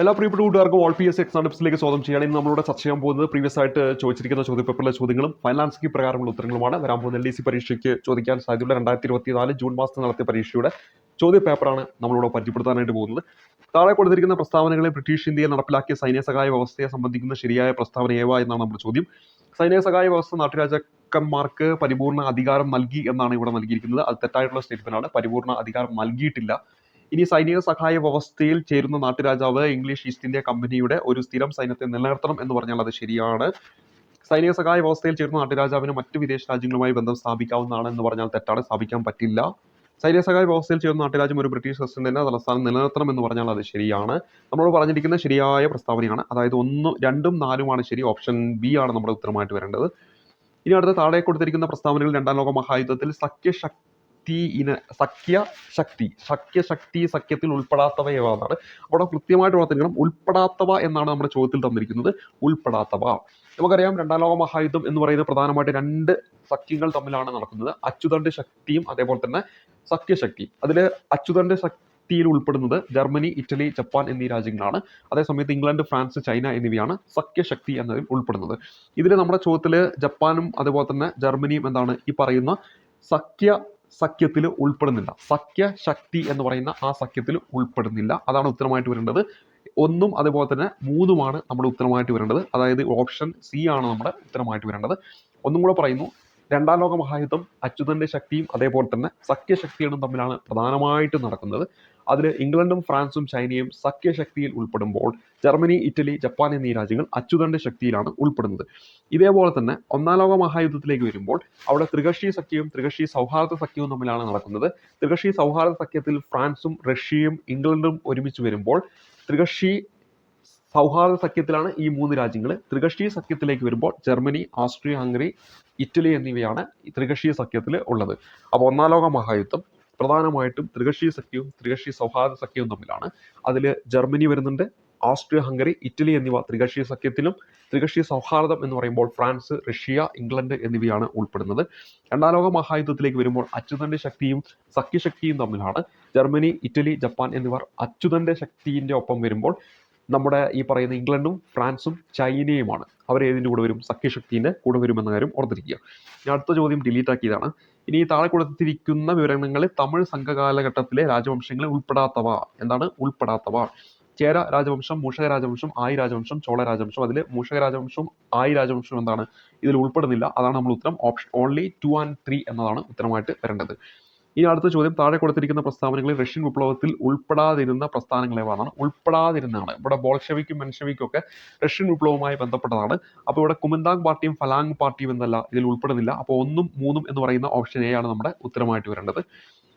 എല്ലാ പ്രിയപ്പെട്ട കൂട്ടുകാർക്കും ഓൾ പി എസ് എക്സാം ടിപ്സിലേക്ക് സ്വാഗതം ചെയ്യാണ് ഇന്ന് നമ്മളോട് ചർച്ച ചെയ്യാൻ പോകുന്നത് പ്രീവിയസ് ആയിട്ട് ചോദിച്ചിരിക്കുന്ന ചോദ്യപേപ്പറിലെ ചോദ്യങ്ങളും ഫൈനാൻസ് പ്രകാരമുള്ള ഉത്തരങ്ങളുമാണ്. വരാൻ പോകുന്ന എൽ ഡി സി പരീക്ഷയ്ക്ക് ചോദിക്കാൻ സാധ്യതയുള്ള രണ്ടായിരത്തി ഇരുപത്തി നാല് ജൂൺ മാസത്തിൽ നടത്തിയ പരീക്ഷയുടെ ചോദ്യ പേപ്പറാണ് നമ്മളിവിടെ പരിചയപ്പെടുത്താനായിട്ട് പോകുന്നത്. താഴെ കൊടുത്തിരിക്കുന്ന പ്രസ്താവനകളെ ബ്രിട്ടീഷ് ഇന്ത്യയിൽ നടപ്പിലാക്കിയ സൈനിക സഹായ വ്യവസ്ഥയെ സംബന്ധിക്കുന്ന ശരിയായ പ്രസ്താവന ഏവ എന്നാണ് നമ്മുടെ ചോദ്യം. സൈനിക സഹായ വ്യവസ്ഥ നാട്ടുരാജാക്കന്മാർക്ക് പരിപൂർണ അധികാരം നൽകി എന്നാണ് ഇവിടെ നൽകിയിരിക്കുന്നത്. അത് തെറ്റായിട്ടുള്ള സ്റ്റേറ്റ്മെന്റ് ആണ്. പരിപൂർണ അധികാരം നൽകിയിട്ടില്ല. ഇനി സൈനിക സഹായ വ്യവസ്ഥയിൽ ചേരുന്ന നാട്ടുരാജാവ് ഇംഗ്ലീഷ് ഈസ്റ്റ് ഇന്ത്യ കമ്പനിയുടെ ഒരു സ്ഥിരം സൈന്യത്തെ നിലനിർത്തണം എന്ന് പറഞ്ഞാൽ അത് ശരിയാണ്. സൈനിക സഹായ വ്യവസ്ഥയിൽ ചേരുന്ന നാട്ടുരാജാവിന് മറ്റു വിദേശ രാജ്യങ്ങളുമായി ബന്ധം സ്ഥാപിക്കാവുന്നതാണ് എന്ന് പറഞ്ഞാൽ തെറ്റാണ് സ്ഥാപിക്കാൻ പറ്റില്ല. സൈനിക സഹായ വ്യവസ്ഥയിൽ ചേർന്ന നാട്ടുരാജ്യം ഒരു ബ്രിട്ടീഷ് പ്രസിഡന്റിന്റെ തലസ്ഥാനം നിലനിർത്തണം എന്ന് പറഞ്ഞാൽ അത് ശരിയാണ്. നമ്മൾ പറഞ്ഞിരിക്കുന്ന ശരിയായ പ്രസ്താവനയാണ്. അതായത് ഒന്ന് രണ്ടും നാലുമാണ് ശരി ഓപ്ഷൻ ബി ആണ് നമ്മുടെ ഉത്തരമായിട്ട് വരേണ്ടത്. ഇനി അടുത്ത താഴെ കൊടുത്തിരിക്കുന്ന പ്രസ്താവനകൾ രണ്ടാം ലോക മഹായുദ്ധത്തിൽ സഖ്യശക്തി ഇന സഖ്യ ശക്തി. സഖ്യ ശക്തി സഖ്യത്തിൽ ഉൾപ്പെടാത്തവ ഏവാന്നാണ് അവിടെ കൃത്യമായിട്ട് ഓർത്തിരിക്കണം ഉൾപ്പെടാത്തവ എന്നാണ് നമ്മുടെ ചോദ്യത്തിൽ തന്നിരിക്കുന്നത്. ഉൾപ്പെടാത്തവ. നമുക്കറിയാം രണ്ടാം ലോക മഹായുദ്ധം എന്ന് പറയുന്നത് പ്രധാനമായിട്ട് രണ്ട് സഖ്യങ്ങൾ തമ്മിലാണ് നടക്കുന്നത്. അച്യുതന്റെ ശക്തിയും അതേപോലെ തന്നെ സഖ്യശക്തി. അതിൽ അച്യുതന്റെ ശക്തിയിൽ ഉൾപ്പെടുന്നത് ജർമ്മനി ഇറ്റലി ജപ്പാൻ എന്നീ രാജ്യങ്ങളാണ്. അതേസമയത്ത് ഇംഗ്ലണ്ട് ഫ്രാൻസ് ചൈന എന്നിവയാണ് സഖ്യശക്തി എന്നതിൽ ഉൾപ്പെടുന്നത്. ഇതിൽ നമ്മുടെ ചോദ്യത്തിൽ ജപ്പാനും അതുപോലെ തന്നെ ജർമ്മനിയും എന്താണ് ഈ പറയുന്ന സഖ്യ സഖ്യത്തിൽ ഉൾപ്പെടുന്നില്ല. സഖ്യ ശക്തി എന്ന് പറയുന്ന ആ സഖ്യത്തിൽ ഉൾപ്പെടുന്നില്ല. അതാണ് ഉത്തരമായിട്ട് വരേണ്ടത്. ഒന്നും അതുപോലെ തന്നെ മൂന്നുമാണ് നമ്മുടെ ഉത്തരമായിട്ട് വരേണ്ടത്. അതായത് ഓപ്ഷൻ സി ആണ് നമ്മുടെ ഉത്തരമായിട്ട് വരേണ്ടത്. ഒന്നും കൂടെ പറയുന്നു. രണ്ടാം ലോക മഹായുദ്ധം അച്യുതന്റെ ശക്തിയും അതേപോലെ തന്നെ സഖ്യശക്തികളും തമ്മിലാണ് പ്രധാനമായിട്ടും നടക്കുന്നത്. അതിൽ ഇംഗ്ലണ്ടും ഫ്രാൻസും ചൈനയും സഖ്യശക്തിയിൽ ഉൾപ്പെടുമ്പോൾ ജർമ്മനി ഇറ്റലി ജപ്പാൻ എന്നീ രാജ്യങ്ങൾ അച്യുതന്റെ ശക്തിയിലാണ് ഉൾപ്പെടുന്നത്. ഇതേപോലെ തന്നെ ഒന്നാം ലോക മഹായുദ്ധത്തിലേക്ക് വരുമ്പോൾ അവിടെ ത്രികക്ഷി സഖ്യവും ത്രികക്ഷി സൗഹാർദ്ദ സഖ്യവും തമ്മിലാണ് നടക്കുന്നത്. ത്രികക്ഷി സൗഹാർദ്ദ സഖ്യത്തിൽ ഫ്രാൻസും റഷ്യയും ഇംഗ്ലണ്ടും ഒരുമിച്ച് വരുമ്പോൾ ത്രികക്ഷി സൗഹാർദ്ദ സഖ്യത്തിലാണ് ഈ മൂന്ന് രാജ്യങ്ങൾ ത്രികക്ഷി സഖ്യത്തിലേക്ക് വരുമ്പോൾ ജർമ്മനി ഓസ്ട്രിയ ഹംഗറി ഇറ്റലി എന്നിവയാണ് ത്രികക്ഷീയ ത്രികക്ഷി സഖ്യത്തിൽ ഉള്ളത്. അപ്പോൾ ഒന്നാം ലോക മഹായുദ്ധം പ്രധാനമായിട്ടും ത്രികക്ഷി സഖ്യവും ത്രികക്ഷി സൗഹാർദ്ദ സഖ്യവും തമ്മിലാണ്. അതിൽ ജർമ്മനി വരുന്നുണ്ട് ഓസ്ട്രിയ ഹംഗറി ഇറ്റലി എന്നിവ ത്രികക്ഷി സഖ്യത്തിലും ത്രികക്ഷി സൗഹാർദ്ദം എന്ന് പറയുമ്പോൾ ഫ്രാൻസ് റഷ്യ ഇംഗ്ലണ്ട് എന്നിവയാണ് ഉൾപ്പെടുന്നത്. രണ്ടാം ലോക മഹായുദ്ധത്തിലേക്ക് വരുമ്പോൾ അച്യുതന്റെ ശക്തിയും സഖ്യശക്തിയും തമ്മിലാണ്. ജർമ്മനി ഇറ്റലി ജപ്പാൻ എന്നിവർ അച്യുതന്റെ ശക്തിയുടെ ഒപ്പം വരുമ്പോൾ നമ്മുടെ ഈ പറയുന്ന ഇംഗ്ലണ്ടും ഫ്രാൻസും ചൈനയുമാണ്. അവർ ഏതിന്റെ കൂടെ വരും? സഖ്യശക്തിന്റെ കൂടെ വരുമെന്ന കാര്യം ഓർത്തിരിക്കുക. ഇനി അടുത്ത ചോദ്യം ഡിലീറ്റ് ആക്കിയതാണ്. ഇനി താഴെ കൊടുത്തിരിക്കുന്ന വിവരണങ്ങളിൽ തമിഴ് സംഘകാലഘട്ടത്തിലെ രാജവംശങ്ങളെ ഉൾപ്പെടാത്തവ. എന്താണ്? ഉൾപ്പെടാത്തവ. ചേര രാജവംശം മൂഷക രാജവംശം ആയി രാജവംശം ചോള രാജവംശം. അതിൽ മൂഷക രാജവംശവും ആയി രാജവംശവും എന്താണ്? ഇതിൽ ഉൾപ്പെടുന്നില്ല. അതാണ് നമ്മൾ ഉത്തരം. Option only two and three എന്നതാണ് ഉത്തരമായിട്ട് വരേണ്ടത്. ഇനി അടുത്ത ചോദ്യം താഴെ കൊടുത്തിരിക്കുന്ന പ്രസ്താവനകളിൽ റഷ്യൻ വിപ്ലവത്തിൽ ഉൾപ്പെടാതിരുന്ന പ്രസ്ഥാനങ്ങളെ ഏവാണ് ഉൾപ്പെടാതിരുന്നതാണ് ഇവിടെ ബോൾഷെവിക്കും മെൻഷെവിക്കും ഒക്കെ റഷ്യൻ വിപ്ലവവുമായി ബന്ധപ്പെട്ടതാണ്. അപ്പോൾ ഇവിടെ കുമന്താങ് പാർട്ടിയും ഫലാങ് പാർട്ടിയും എന്നല്ല ഇതിൽ ഉൾപ്പെടുന്നില്ല. അപ്പോൾ ഒന്നും മൂന്നും എന്ന് പറയുന്ന ഓപ്ഷൻ എ ആണ് നമ്മുടെ ഉത്തരമായിട്ട് വരേണ്ടത്.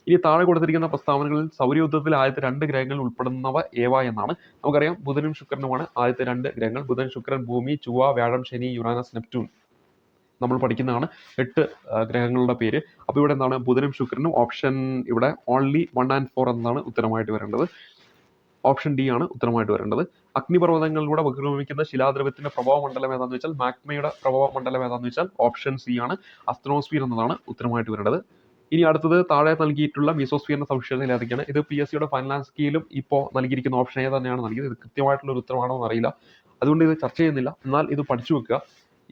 ഇനി താഴെ കൊടുത്തിരിക്കുന്ന പ്രസ്താവനകളിൽ സൗരയുദ്ധത്തിൽ ആദ്യത്തെ രണ്ട് ഗ്രഹങ്ങൾ ഉൾപ്പെടുന്നവ ഏവ എന്നാണ്. നമുക്കറിയാം ബുധനും ശുക്രനുമാണ് ആദ്യത്തെ രണ്ട് ഗ്രഹങ്ങൾ. ബുധൻ ശുക്രൻ ഭൂമി ചൊവ്വ വ്യാഴം ശനി യുറാനസ് നെപ്റ്റ്യൂൺ. നമ്മൾ പഠിക്കുന്നതാണ് എട്ട് ഗ്രഹങ്ങളുടെ പേര്. അപ്പോൾ ഇവിടെ എന്താണ്? ബുധനും ശുക്രനും ഓപ്ഷൻ ഇവിടെ ഓൺലി വൺ ആൻഡ് ഫോർ എന്നാണ് ഉത്തരമായിട്ട് വരേണ്ടത്. ഓപ്ഷൻ ഡി ആണ് ഉത്തരമായിട്ട് വരേണ്ടത്. അഗ്നിപർവതങ്ങളിലൂടെ ബഹിർഗമിക്കുന്ന ശിലാദ്രവ്യത്തിന്റെ പ്രഭാവ മണ്ഡലം ഏതാന്ന് വെച്ചാൽ മാഗ്മയുടെ പ്രഭാവ മണ്ഡലം ഏതാന്ന് വെച്ചാൽ ഓപ്ഷൻ സി ആണ്. അസ്ട്രോസ്ഫിയർ എന്നതാണ് ഉത്തരമായിട്ട് വരേണ്ടത്. ഇനി അടുത്തത് താഴെ നൽകിയിട്ടുള്ള മിസോസ്ഫിയറിന്റെ സവിശേഷതകൾ ഏതൊക്കെയാണ് ഇത് പി എസ് സിയുടെ ഫൈനൽ സ്കീലും ഇപ്പോൾ നൽകിയിരിക്കുന്ന ഓപ്ഷൻ ഏതാണ് തന്നെയാണ് നൽകിയത്. ഇത് കൃത്യമായിട്ടുള്ള ഒരു ഉത്തരമാണോ എന്ന് അറിയില്ല. അതുകൊണ്ട് ഇത് ചർച്ച ചെയ്യുന്നില്ല. എന്നാൽ ഇത് പഠിച്ചു വെക്കുക.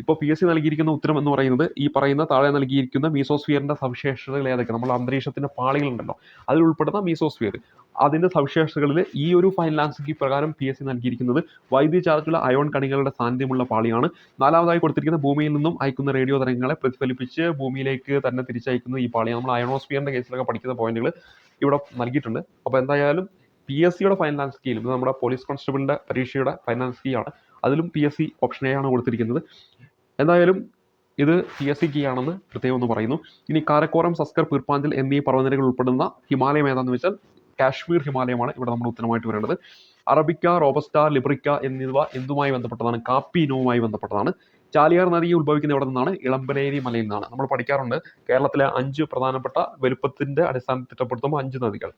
ഇപ്പോൾ പി എസ് സി നൽകിയിരിക്കുന്ന ഉത്തരം എന്ന് പറയുന്നത് ഈ പറയുന്ന താഴെ നൽകിയിരിക്കുന്ന മീസോസ്ഫിയറിന്റെ സവിശേഷതകൾ ഏതൊക്കെ? നമ്മൾ അന്തരീക്ഷത്തിന്റെ പാളികളുണ്ടല്ലോ. അതിൽ ഉൾപ്പെടുന്ന മീസോസ്ഫിയർ. അതിന്റെ സവിശേഷതകളിൽ ഈ ഒരു ഫൈൻ ലാൻഡ്സ്കി പ്രകാരം പി എസ് സി നൽകിയിരിക്കുന്നത് വൈദ്യുതി ചാർജുള്ള അയോൺ കണികളുടെ സാന്നിധ്യമുള്ള പാളിയാണ്. നാലാമതായി കൊടുത്തിരിക്കുന്ന ഭൂമിയിൽ നിന്നും അയക്കുന്ന റേഡിയോ തരംഗങ്ങളെ പ്രതിഫലിപ്പിച്ച് ഭൂമിയിലേക്ക് തന്നെ തിരിച്ചയക്കുന്ന ഈ പാളിയാണ്. നമ്മൾ അയോണോസ്ഫിയറിന്റെ കേസിലൊക്കെ പഠിക്കുന്ന പോയിന്റുകൾ ഇവിടെ നൽകിയിട്ടുണ്ട്. അപ്പോൾ എന്തായാലും പി എസ് സിയുടെ ഫൈൻ ലാൻഡ്സ്കിയിലും ഇത് നമ്മുടെ പോലീസ് കോൺസ്റ്റബിളിന്റെ പരീക്ഷയുടെ ഫൈനാൻസ് ആണ്. അതിലും P S C option A ആണ് കൊടുത്തിരിക്കുന്നത്. എന്തായാലും ഇത് പി എസ് സി ആണെന്ന് പ്രത്യേകം ഒന്ന് പറയുന്നു. ഇനി കാരക്കോറം സസ്കർ പീർപ്പാഞ്ചൽ എന്നീ പർവതനിരകൾ ഉൾപ്പെടുന്ന ഹിമാലയം ഏതാണെന്ന് വെച്ചാൽ കാശ്മീർ ഹിമാലയമാണ് ഇവിടെ നമ്മൾ ഉത്തരമായിട്ട് വരേണ്ടത്. അറബിക്ക റോബസ്റ്റ ലിബ്രിക്ക എന്നിവ എന്തുമായി ബന്ധപ്പെട്ടതാണ്? കാപ്പി ഇനവുമായി ബന്ധപ്പെട്ടതാണ്. ചാലിയാർ നദി ഉത്ഭവിക്കുന്ന ഇവിടെ നിന്നാണ്? ഇളമ്പനേരി മലയിൽ നിന്നാണ്. നമ്മൾ പഠിക്കാറുണ്ട് കേരളത്തിലെ അഞ്ച് പ്രധാനപ്പെട്ട വലുപ്പത്തിന്റെ അടിസ്ഥാനത്തിൽ തിട്ടപ്പെടുത്തുമ്പോൾ അഞ്ച് നദികൾ.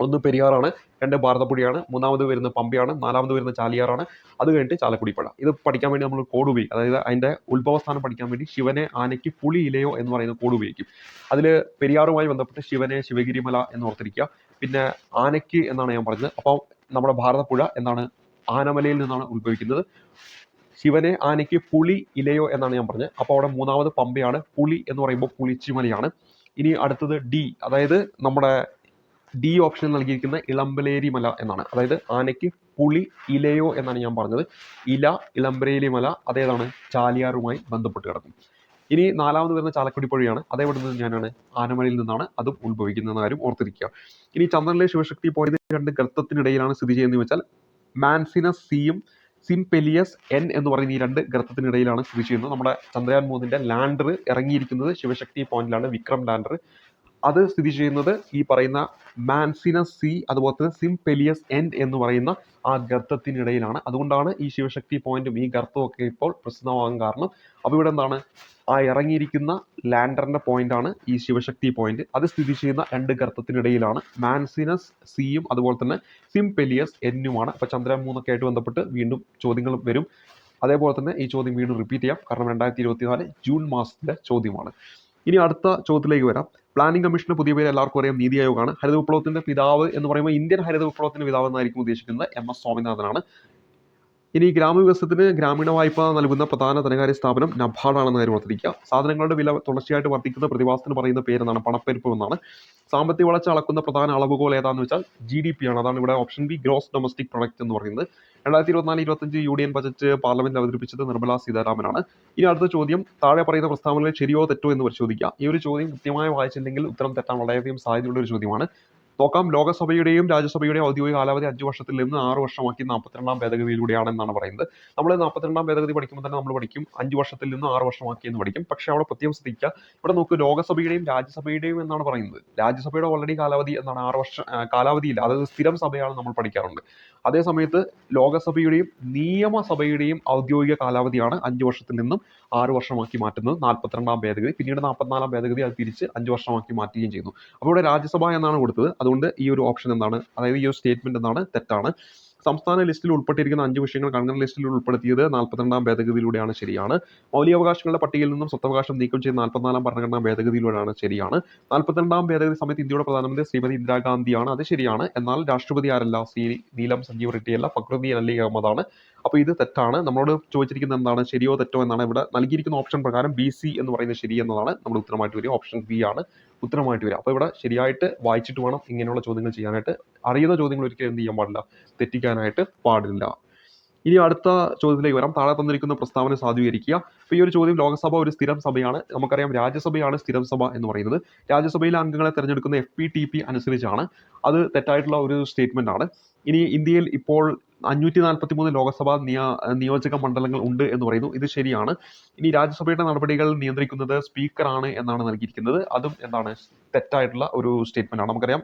ഒന്ന് പെരിയാറാണ് രണ്ട് ഭാരതപ്പുഴയാണ് മൂന്നാമത് വരുന്ന പമ്പയാണ് നാലാമത് വരുന്ന ചാലിയാറാണ്. അത് കഴിഞ്ഞിട്ട് ചാലക്കുടി പുഴ ഇത് പഠിക്കാൻ വേണ്ടി നമ്മൾ കോഡ് ഉപയോഗിക്കും. അതായത് അതിന്റെ ഉത്ഭവസ്ഥാനം പഠിക്കാൻ വേണ്ടി ശിവനെ ആനയ്ക്ക് പുളി ഇലയോ എന്ന് പറയുന്ന കോഡ് ഉപയോഗിക്കും. അതിൽ പെരിയാറുമായി ബന്ധപ്പെട്ട് ശിവനെ ശിവഗിരിമല എന്ന് ഓർത്തിരിക്കുക. പിന്നെ ആനയ്ക്ക് എന്നാണ് ഞാൻ പറഞ്ഞത്. അപ്പോൾ നമ്മുടെ ഭാരതപ്പുഴ എന്താണ് ആനമലയിൽ നിന്നാണ് ഉത്ഭവിക്കുന്നത്. ശിവനെ ആനയ്ക്ക് പുളി ഇലയോ എന്നാണ് ഞാൻ പറഞ്ഞത്. അപ്പോൾ അവിടെ മൂന്നാമത് പമ്പയാണ്. പുളി എന്ന് പറയുമ്പോൾ പുളിച്ചിമലയാണ്. ഇനി അടുത്തത് ഡി. അതായത് നമ്മുടെ ഡി ഓപ്ഷൻ നൽകിയിരിക്കുന്ന ഇളമ്പലേരി മല എന്നാണ്. അതായത് ആനയ്ക്ക് പുളി ഇലയോ എന്നാണ് ഞാൻ പറഞ്ഞത്. ഇല ഇളമ്പലേരി മല അതേതാണ് ചാലിയാറുമായി ബന്ധപ്പെട്ട് കിടക്കും. ഇനി നാലാമത് വരുന്ന ചാലക്കുടി പുഴയാണ് അതേവിടെ നിന്ന് ഞാനാണ്? ആനമലയിൽ നിന്നാണ് അതും ഉത്ഭവിക്കുന്നതെന്ന കാര്യം ഓർത്തിരിക്കുക. ഇനി ചന്ദ്രനിലെ ശിവശക്തി പോയത് രണ്ട് ഗർത്തത്തിനിടയിലാണ് സ്ഥിതി ചെയ്യുന്നത് വെച്ചാൽ മാൻസിനസ് സിയും സിംപെലിയസ് എൻ എന്ന് പറയുന്ന ഈ രണ്ട് ഗർത്തത്തിനിടയിലാണ് സ്ഥിതി ചെയ്യുന്നത്. നമ്മുടെ ചന്ദ്രയാൻ മൂന്നിന്റെ ലാൻഡർ ഇറങ്ങിയിരിക്കുന്നത് ശിവശക്തി പോയിന്റിലാണ്. വിക്രം ലാൻഡർ. അത് സ്ഥിതി ചെയ്യുന്നത് ഈ പറയുന്ന മാൻസിനസ് സി അതുപോലെ തന്നെ സിംപെലിയസ് എൻ എന്ന് പറയുന്ന ആ ഗർത്തത്തിനിടയിലാണ്. അതുകൊണ്ടാണ് ഈ ശിവശക്തി പോയിന്റും ഈ ഗർത്തവും ഒക്കെ ഇപ്പോൾ പ്രസിദ്ധമാകാൻ കാരണം. അപ്പോൾ ഇവിടെ എന്താണ്? ആ ഇറങ്ങിയിരിക്കുന്ന ലാൻഡറിന്റെ പോയിന്റ് ആണ് ഈ ശിവശക്തി പോയിന്റ്. അത് സ്ഥിതി ചെയ്യുന്ന രണ്ട് ഗർത്തത്തിനിടയിലാണ്. മാൻസിനസ് സിയും അതുപോലെ തന്നെ സിംപെലിയസ് എന്നുമാണ്. അപ്പോൾ ചന്ദ്രയാൻ മൂന്നൊക്കെ ആയിട്ട് ബന്ധപ്പെട്ട് വീണ്ടും ചോദ്യങ്ങൾ വരും. അതേപോലെ തന്നെ ഈ ചോദ്യം വീണ്ടും റിപ്പീറ്റ് ചെയ്യാം. കാരണം രണ്ടായിരത്തി ഇരുപത്തിനാല് ജൂൺ മാസത്തിലെ ചോദ്യമാണ്. ഇനി അടുത്ത ചോദ്യത്തിലേക്ക് വരാം. പ്ലാനിംഗ് കമ്മീഷന് പുതിയ പേര് എല്ലാവർക്കും അറിയാം. നീതി ആയോഗാണ്. ഹരിത വിപ്ലവത്തിന്റെ പിതാവ് എന്ന് പറയുമ്പോൾ ഇന്ത്യൻ ഹരിത വിപ്ലവത്തിന്റെ പിതാവ് എന്നായിരിക്കും ഉദ്ദേശിക്കുന്നത് എം എസ് സ്വാമിനാഥനാണ്. ഇനി ഗ്രാമവികസനത്തിന് ഗ്രാമീണ വായ്പ നൽകുന്ന പ്രധാന ധനകാര്യ സ്ഥാപനം നബാഡാണെന്ന് കാര്യം ഓർത്തിരിക്കുക സാധനങ്ങളുടെ വില തുടർച്ചയായിട്ട് വർദ്ധിക്കുന്ന പ്രതിഭാസത്തിന് പറയുന്ന പേരെന്നാണ് പണപ്പെരുപ്പം എന്നാണ്. സാമ്പത്തിക വളർച്ച അളക്കുന്ന പ്രധാന അളവുകോൽ ഏതാണെന്ന് വെച്ചാൽ ജി ഡി പി ആണ്. അതാണ് ഇവിടെ option B gross domestic product എന്ന് പറയുന്നത്. രണ്ടായിരത്തി ഇരുപത്തിനാല് ഇരുപത്തഞ്ച് യു ഡി ബജറ്റ് പാർലമെന്റിൽ അവതരിപ്പിച്ചത് നിർമ്മല സീതാരാമനാണ്. ഇനി അടുത്ത ചോദ്യം താഴെ പറയുന്ന പ്രസ്താവനകൾ ശരിയോ തെറ്റോ എന്ന് പരിശോധിക്കുക. ഈ ഒരു ചോദ്യം കൃത്യമായി വായിച്ചില്ലെങ്കിൽ ഉത്തരം തെറ്റാൻ വളരെയധികം സാധ്യതയുള്ള ഒരു ചോദ്യമാണ്. നോക്കാം ലോകസഭയുടെയും രാജ്യസഭയുടെയും ഔദ്യോഗിക കാലാവധി അഞ്ച് വർഷത്തിൽ നിന്ന് ആറ് വർഷമാക്കി നാൽപ്പത്തിരണ്ടാം ഭേദഗതിയിലൂടെയാണ് എന്നാണ് പറയുന്നത്. നമ്മൾ നാൽപ്പത്തിരണ്ടാം ഭേദഗതി പഠിക്കുമ്പോൾ തന്നെ നമ്മൾ പഠിക്കും. അഞ്ച് വർഷത്തിൽ നിന്ന് ആറ് വർഷമാക്കി എന്ന് പഠിക്കും. പക്ഷേ അവിടെ പ്രത്യേകം ശ്രദ്ധിക്കുക. ഇവിടെ നോക്ക് ലോകസഭയുടെയും രാജ്യസഭയുടെയും എന്നാണ് പറയുന്നത്. രാജ്യസഭയുടെ ഓൾറെഡി കാലാവധി എന്നാണ് ആറ് വർഷം കാലാവധിയില്ല. അതായത് സ്ഥിരം സഭയാണ് നമ്മൾ പഠിക്കാറുണ്ട്. അതേ സമയത്ത് ലോകസഭയുടെയും നിയമസഭയുടെയും ഔദ്യോഗിക കാലാവധിയാണ് അഞ്ച് വർഷത്തിൽ നിന്നും ആറ് വർഷമാക്കി മാറ്റുന്നത് നാൽപ്പത്തിരണ്ടാം ഭേദഗതി. പിന്നീട് നാൽപ്പത്തിനാലാം ഭേദഗതി അത് തിരിച്ച് അഞ്ച് വർഷമാക്കി മാറ്റുകയും ചെയ്യുന്നു. അപ്പോൾ ഇവിടെ രാജ്യസഭ എന്നാണ് കൊടുത്തത്. അതുകൊണ്ട് ഈ ഒരു ഓപ്ഷൻ എന്താണ്? അതായത് ഈ ഒരു സ്റ്റേറ്റ്മെന്റ് എന്താണ്? തെറ്റാണ്. സംസ്ഥാന ലിസ്റ്റിൽ ഉൾപ്പെട്ടിരിക്കുന്ന അഞ്ച് വിഷയങ്ങൾ കൺഗണന ലിസ്റ്റിൽ ഉൾപ്പെടുത്തിയത് നാൽപ്പത്തിരണ്ടാം ഭേദഗതിയിലൂടെയാണ് ശരിയാണ്. മൗലികാവകാശങ്ങളുടെ പട്ടികയിൽ നിന്നും സ്വത്തവകാശം നീക്കം ചെയ്ത് നാൽപ്പത്തിനാലാം ഭരണഘടനാ ഭേദഗതിയിലൂടെയാണ് ശരിയാണ്. നാൽപ്പത്തിരണ്ടാം ഭേദഗതി സമയത്ത് ഇന്ത്യയുടെ പ്രധാനമന്ത്രി ശ്രീമതി ഇന്ദിരാഗാന്ധിയാണ്. അത് ശരിയാണ്. എന്നാൽ രാഷ്ട്രപതി ആരല്ല? സി നീലം സഞ്ജീവ് റെഡ്ഡിയല്ല ഫക്രുദ്ദീൻ അലി അഹമ്മദാണ് അപ്പോൾ ഇത് തെറ്റാണ്. നമ്മളോട് ചോദിച്ചിരിക്കുന്നത് എന്താണ്? ശരിയോ തെറ്റോ എന്നാണ് ഇവിടെ നൽകിയിരിക്കുന്ന ഓപ്ഷൻ പ്രകാരം ബി സി എന്ന് പറയുന്നത് ശരി എന്നതാണ്. നമ്മുടെ ഉത്തരമായിട്ട് വരിക ഓപ്ഷൻ ബി ആണ്. ഉത്തരമായിട്ട് വരിക അപ്പോൾ ഇവിടെ ശരിയായിട്ട് വായിച്ചിട്ട് വേണം ഇങ്ങനെയുള്ള ചോദ്യങ്ങൾ ചെയ്യാനായിട്ട്. അറിയുന്ന ചോദ്യങ്ങൾ ഒരിക്കലും എന്ത് ചെയ്യാൻ പാടില്ല. തെറ്റിക്കാനായിട്ട് പാടില്ല. ഇനി അടുത്ത ചോദ്യത്തിലേക്ക് വരാം. താഴെ തന്നിരിക്കുന്ന പ്രസ്താവന സാധൂകരിക്കുക. അപ്പോൾ ഈ ഒരു ചോദ്യം ലോകസഭ ഒരു സ്ഥിരം സഭയാണ്. നമുക്കറിയാം രാജ്യസഭയാണ് സ്ഥിരം സഭ എന്ന് പറയുന്നത്. രാജ്യസഭയിലെ അംഗങ്ങളെ തിരഞ്ഞെടുക്കുന്ന എഫ് പി ടി പി അനുസരിച്ചാണ്. അത് തെറ്റായിട്ടുള്ള ഒരു സ്റ്റേറ്റ്മെന്റ് ആണ്. ഇനി ഇന്ത്യയിൽ ഇപ്പോൾ അഞ്ഞൂറ്റി നാൽപ്പത്തി മൂന്ന് ലോകസഭാ നിയ നിയോജക മണ്ഡലങ്ങൾ ഉണ്ട് എന്ന് പറയുന്നു. ഇത് ശരിയാണ്. ഇനി രാജ്യസഭയുടെ നടപടികൾ നിയന്ത്രിക്കുന്നത് സ്പീക്കറാണ് എന്നാണ് നൽകിയിരിക്കുന്നത്. അതും എന്താണ് തെറ്റായിട്ടുള്ള ഒരു സ്റ്റേറ്റ്മെന്റ് ആണ് നമുക്കറിയാം.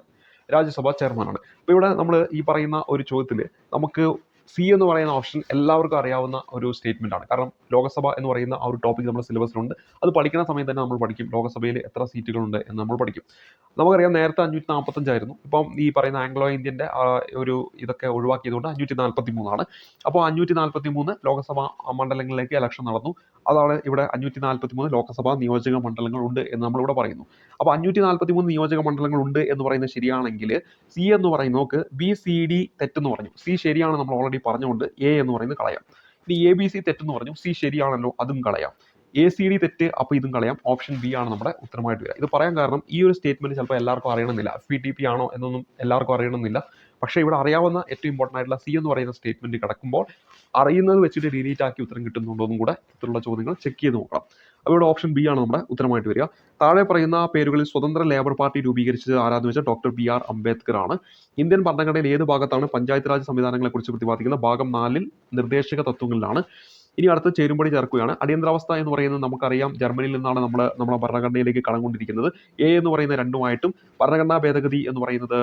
രാജ്യസഭാ ചെയർമാനാണ്. അപ്പോൾ ഇവിടെ നമ്മൾ ഈ പറയുന്ന ഒരു ചോദ്യത്തിൽ നമുക്ക് സി എന്ന് പറയുന്ന ഓപ്ഷൻ എല്ലാവർക്കും അറിയാവുന്ന ഒരു സ്റ്റേറ്റ്മെന്റ് ആണ്. കാരണം ലോകസഭ എന്ന് പറയുന്ന ആ ഒരു ടോപ്പിക് നമ്മുടെ സിലബസിലുണ്ട് അത് പഠിക്കുന്ന സമയത്ത് തന്നെ നമ്മൾ പഠിക്കും. ലോകസഭയിൽ എത്ര സീറ്റുകളുണ്ട് എന്ന് നമ്മൾ പഠിക്കും. നമുക്കറിയാം നേരത്തെ അഞ്ഞൂറ്റി നാൽപ്പത്തഞ്ചായിരുന്നു ഇപ്പം ഈ പറയുന്ന ആംഗ്ലോ ഇന്ത്യന്റെ ഒരു ഇതൊക്കെ ഒഴിവാക്കിയതുകൊണ്ട് അഞ്ഞൂറ്റി നാൽപ്പത്തി മൂന്നാണ് അപ്പോൾ അഞ്ഞൂറ്റി നാൽപ്പത്തി മൂന്ന് ലോകസഭാ മണ്ഡലങ്ങളിലേക്ക് ഇലക്ഷൻ നടന്നു. അതാണ് ഇവിടെ അഞ്ഞൂറ്റി നാൽപ്പത്തി മൂന്ന് ലോകസഭാ നിയോജക മണ്ഡലങ്ങൾ ഉണ്ട് എന്ന് നമ്മളിവിടെ പറയുന്നു. അപ്പോൾ അഞ്ഞൂറ്റി നാൽപ്പത്തി മൂന്ന് നിയോജക മണ്ഡലങ്ങൾ ഉണ്ട് എന്ന് പറയുന്നത് ശരിയാണെങ്കിൽ സി എന്ന് പറയുന്ന നോക്ക് ബി സി ഡി തെറ്റെന്ന് പറഞ്ഞു. സി ശരിയാണ് നമ്മൾ ഓൾറെഡി പറഞ്ഞുകൊണ്ട് എ എന്ന് പറയുന്നത് കളയാം. ഇനി എ ബി സി തെറ്റെന്ന് പറഞ്ഞു സി ശരിയാണല്ലോ അതും കളയാം. എ സി ഡി തെറ്റ് അപ്പോൾ ഇതും കളയാം. ഓപ്ഷൻ ബി ആണ് നമ്മുടെ ഉത്തരമായിട്ട് വരിക. ഇത് പറയാൻ കാരണം ഈ ഒരു സ്റ്റേറ്റ്മെന്റ് ചിലപ്പോൾ എല്ലാവർക്കും അറിയണമെന്നില്ല. എഫ് പി ടി പി ആണോ എന്നൊന്നും എല്ലാവർക്കും അറിയണമെന്നില്ല. പക്ഷേ ഇവിടെ അറിയാവുന്ന ഏറ്റവും ഇമ്പോർട്ടന്റ് ആയിട്ടുള്ള സി എന്ന് പറയുന്ന സ്റ്റേറ്റ്മെന്റ് കിടക്കുമ്പോൾ അറിയുന്നത് വെച്ചിട്ട് ഡിലീറ്റ് ആക്കി ഉത്തരം കിട്ടുന്നുണ്ടോ എന്നും കൂടെ ഇത്തരമുള്ള ചോദ്യങ്ങൾ ചെക്ക് ചെയ്ത് നോക്കണം. അപ്പോൾ ഇവിടെ ഓപ്ഷൻ ബി ആണ് നമ്മുടെ ഉത്തരമായിട്ട് വരിക. താഴെ പറയുന്ന പേരുകളിൽ സ്വതന്ത്ര ലേബർ പാർട്ടി രൂപീകരിച്ചത് ആരാന്ന് വെച്ചാൽ ഡോക്ടർ ബി ആർ അംബേദ്കർ ആണ്. ഇന്ത്യൻ ഭരണഘടനയിൽ ഏത് ഭാഗത്താണ് പഞ്ചായത്ത് രാജ് സംവിധാനങ്ങളെ കുറിച്ച് പ്രതിപാദിക്കുന്ന ഭാഗം നാലിൽ നിർദ്ദേശക തത്വങ്ങളിലാണ്. ഇനി അടുത്ത ചേരുംപടി ചേർക്കുകയാണ്. അടിയന്തരാവസ്ഥ എന്ന് പറയുന്നത് നമുക്കറിയാം ജർമ്മനിയിൽ നിന്നാണ് നമ്മൾ നമ്മുടെ ഭരണഘടനയിലേക്ക് കടം കൊണ്ടിരിക്കുന്നത്. എ എന്ന് പറയുന്ന രണ്ടുമായിട്ടും ഭരണഘടനാ ഭേദഗതി എന്ന് പറയുന്നത്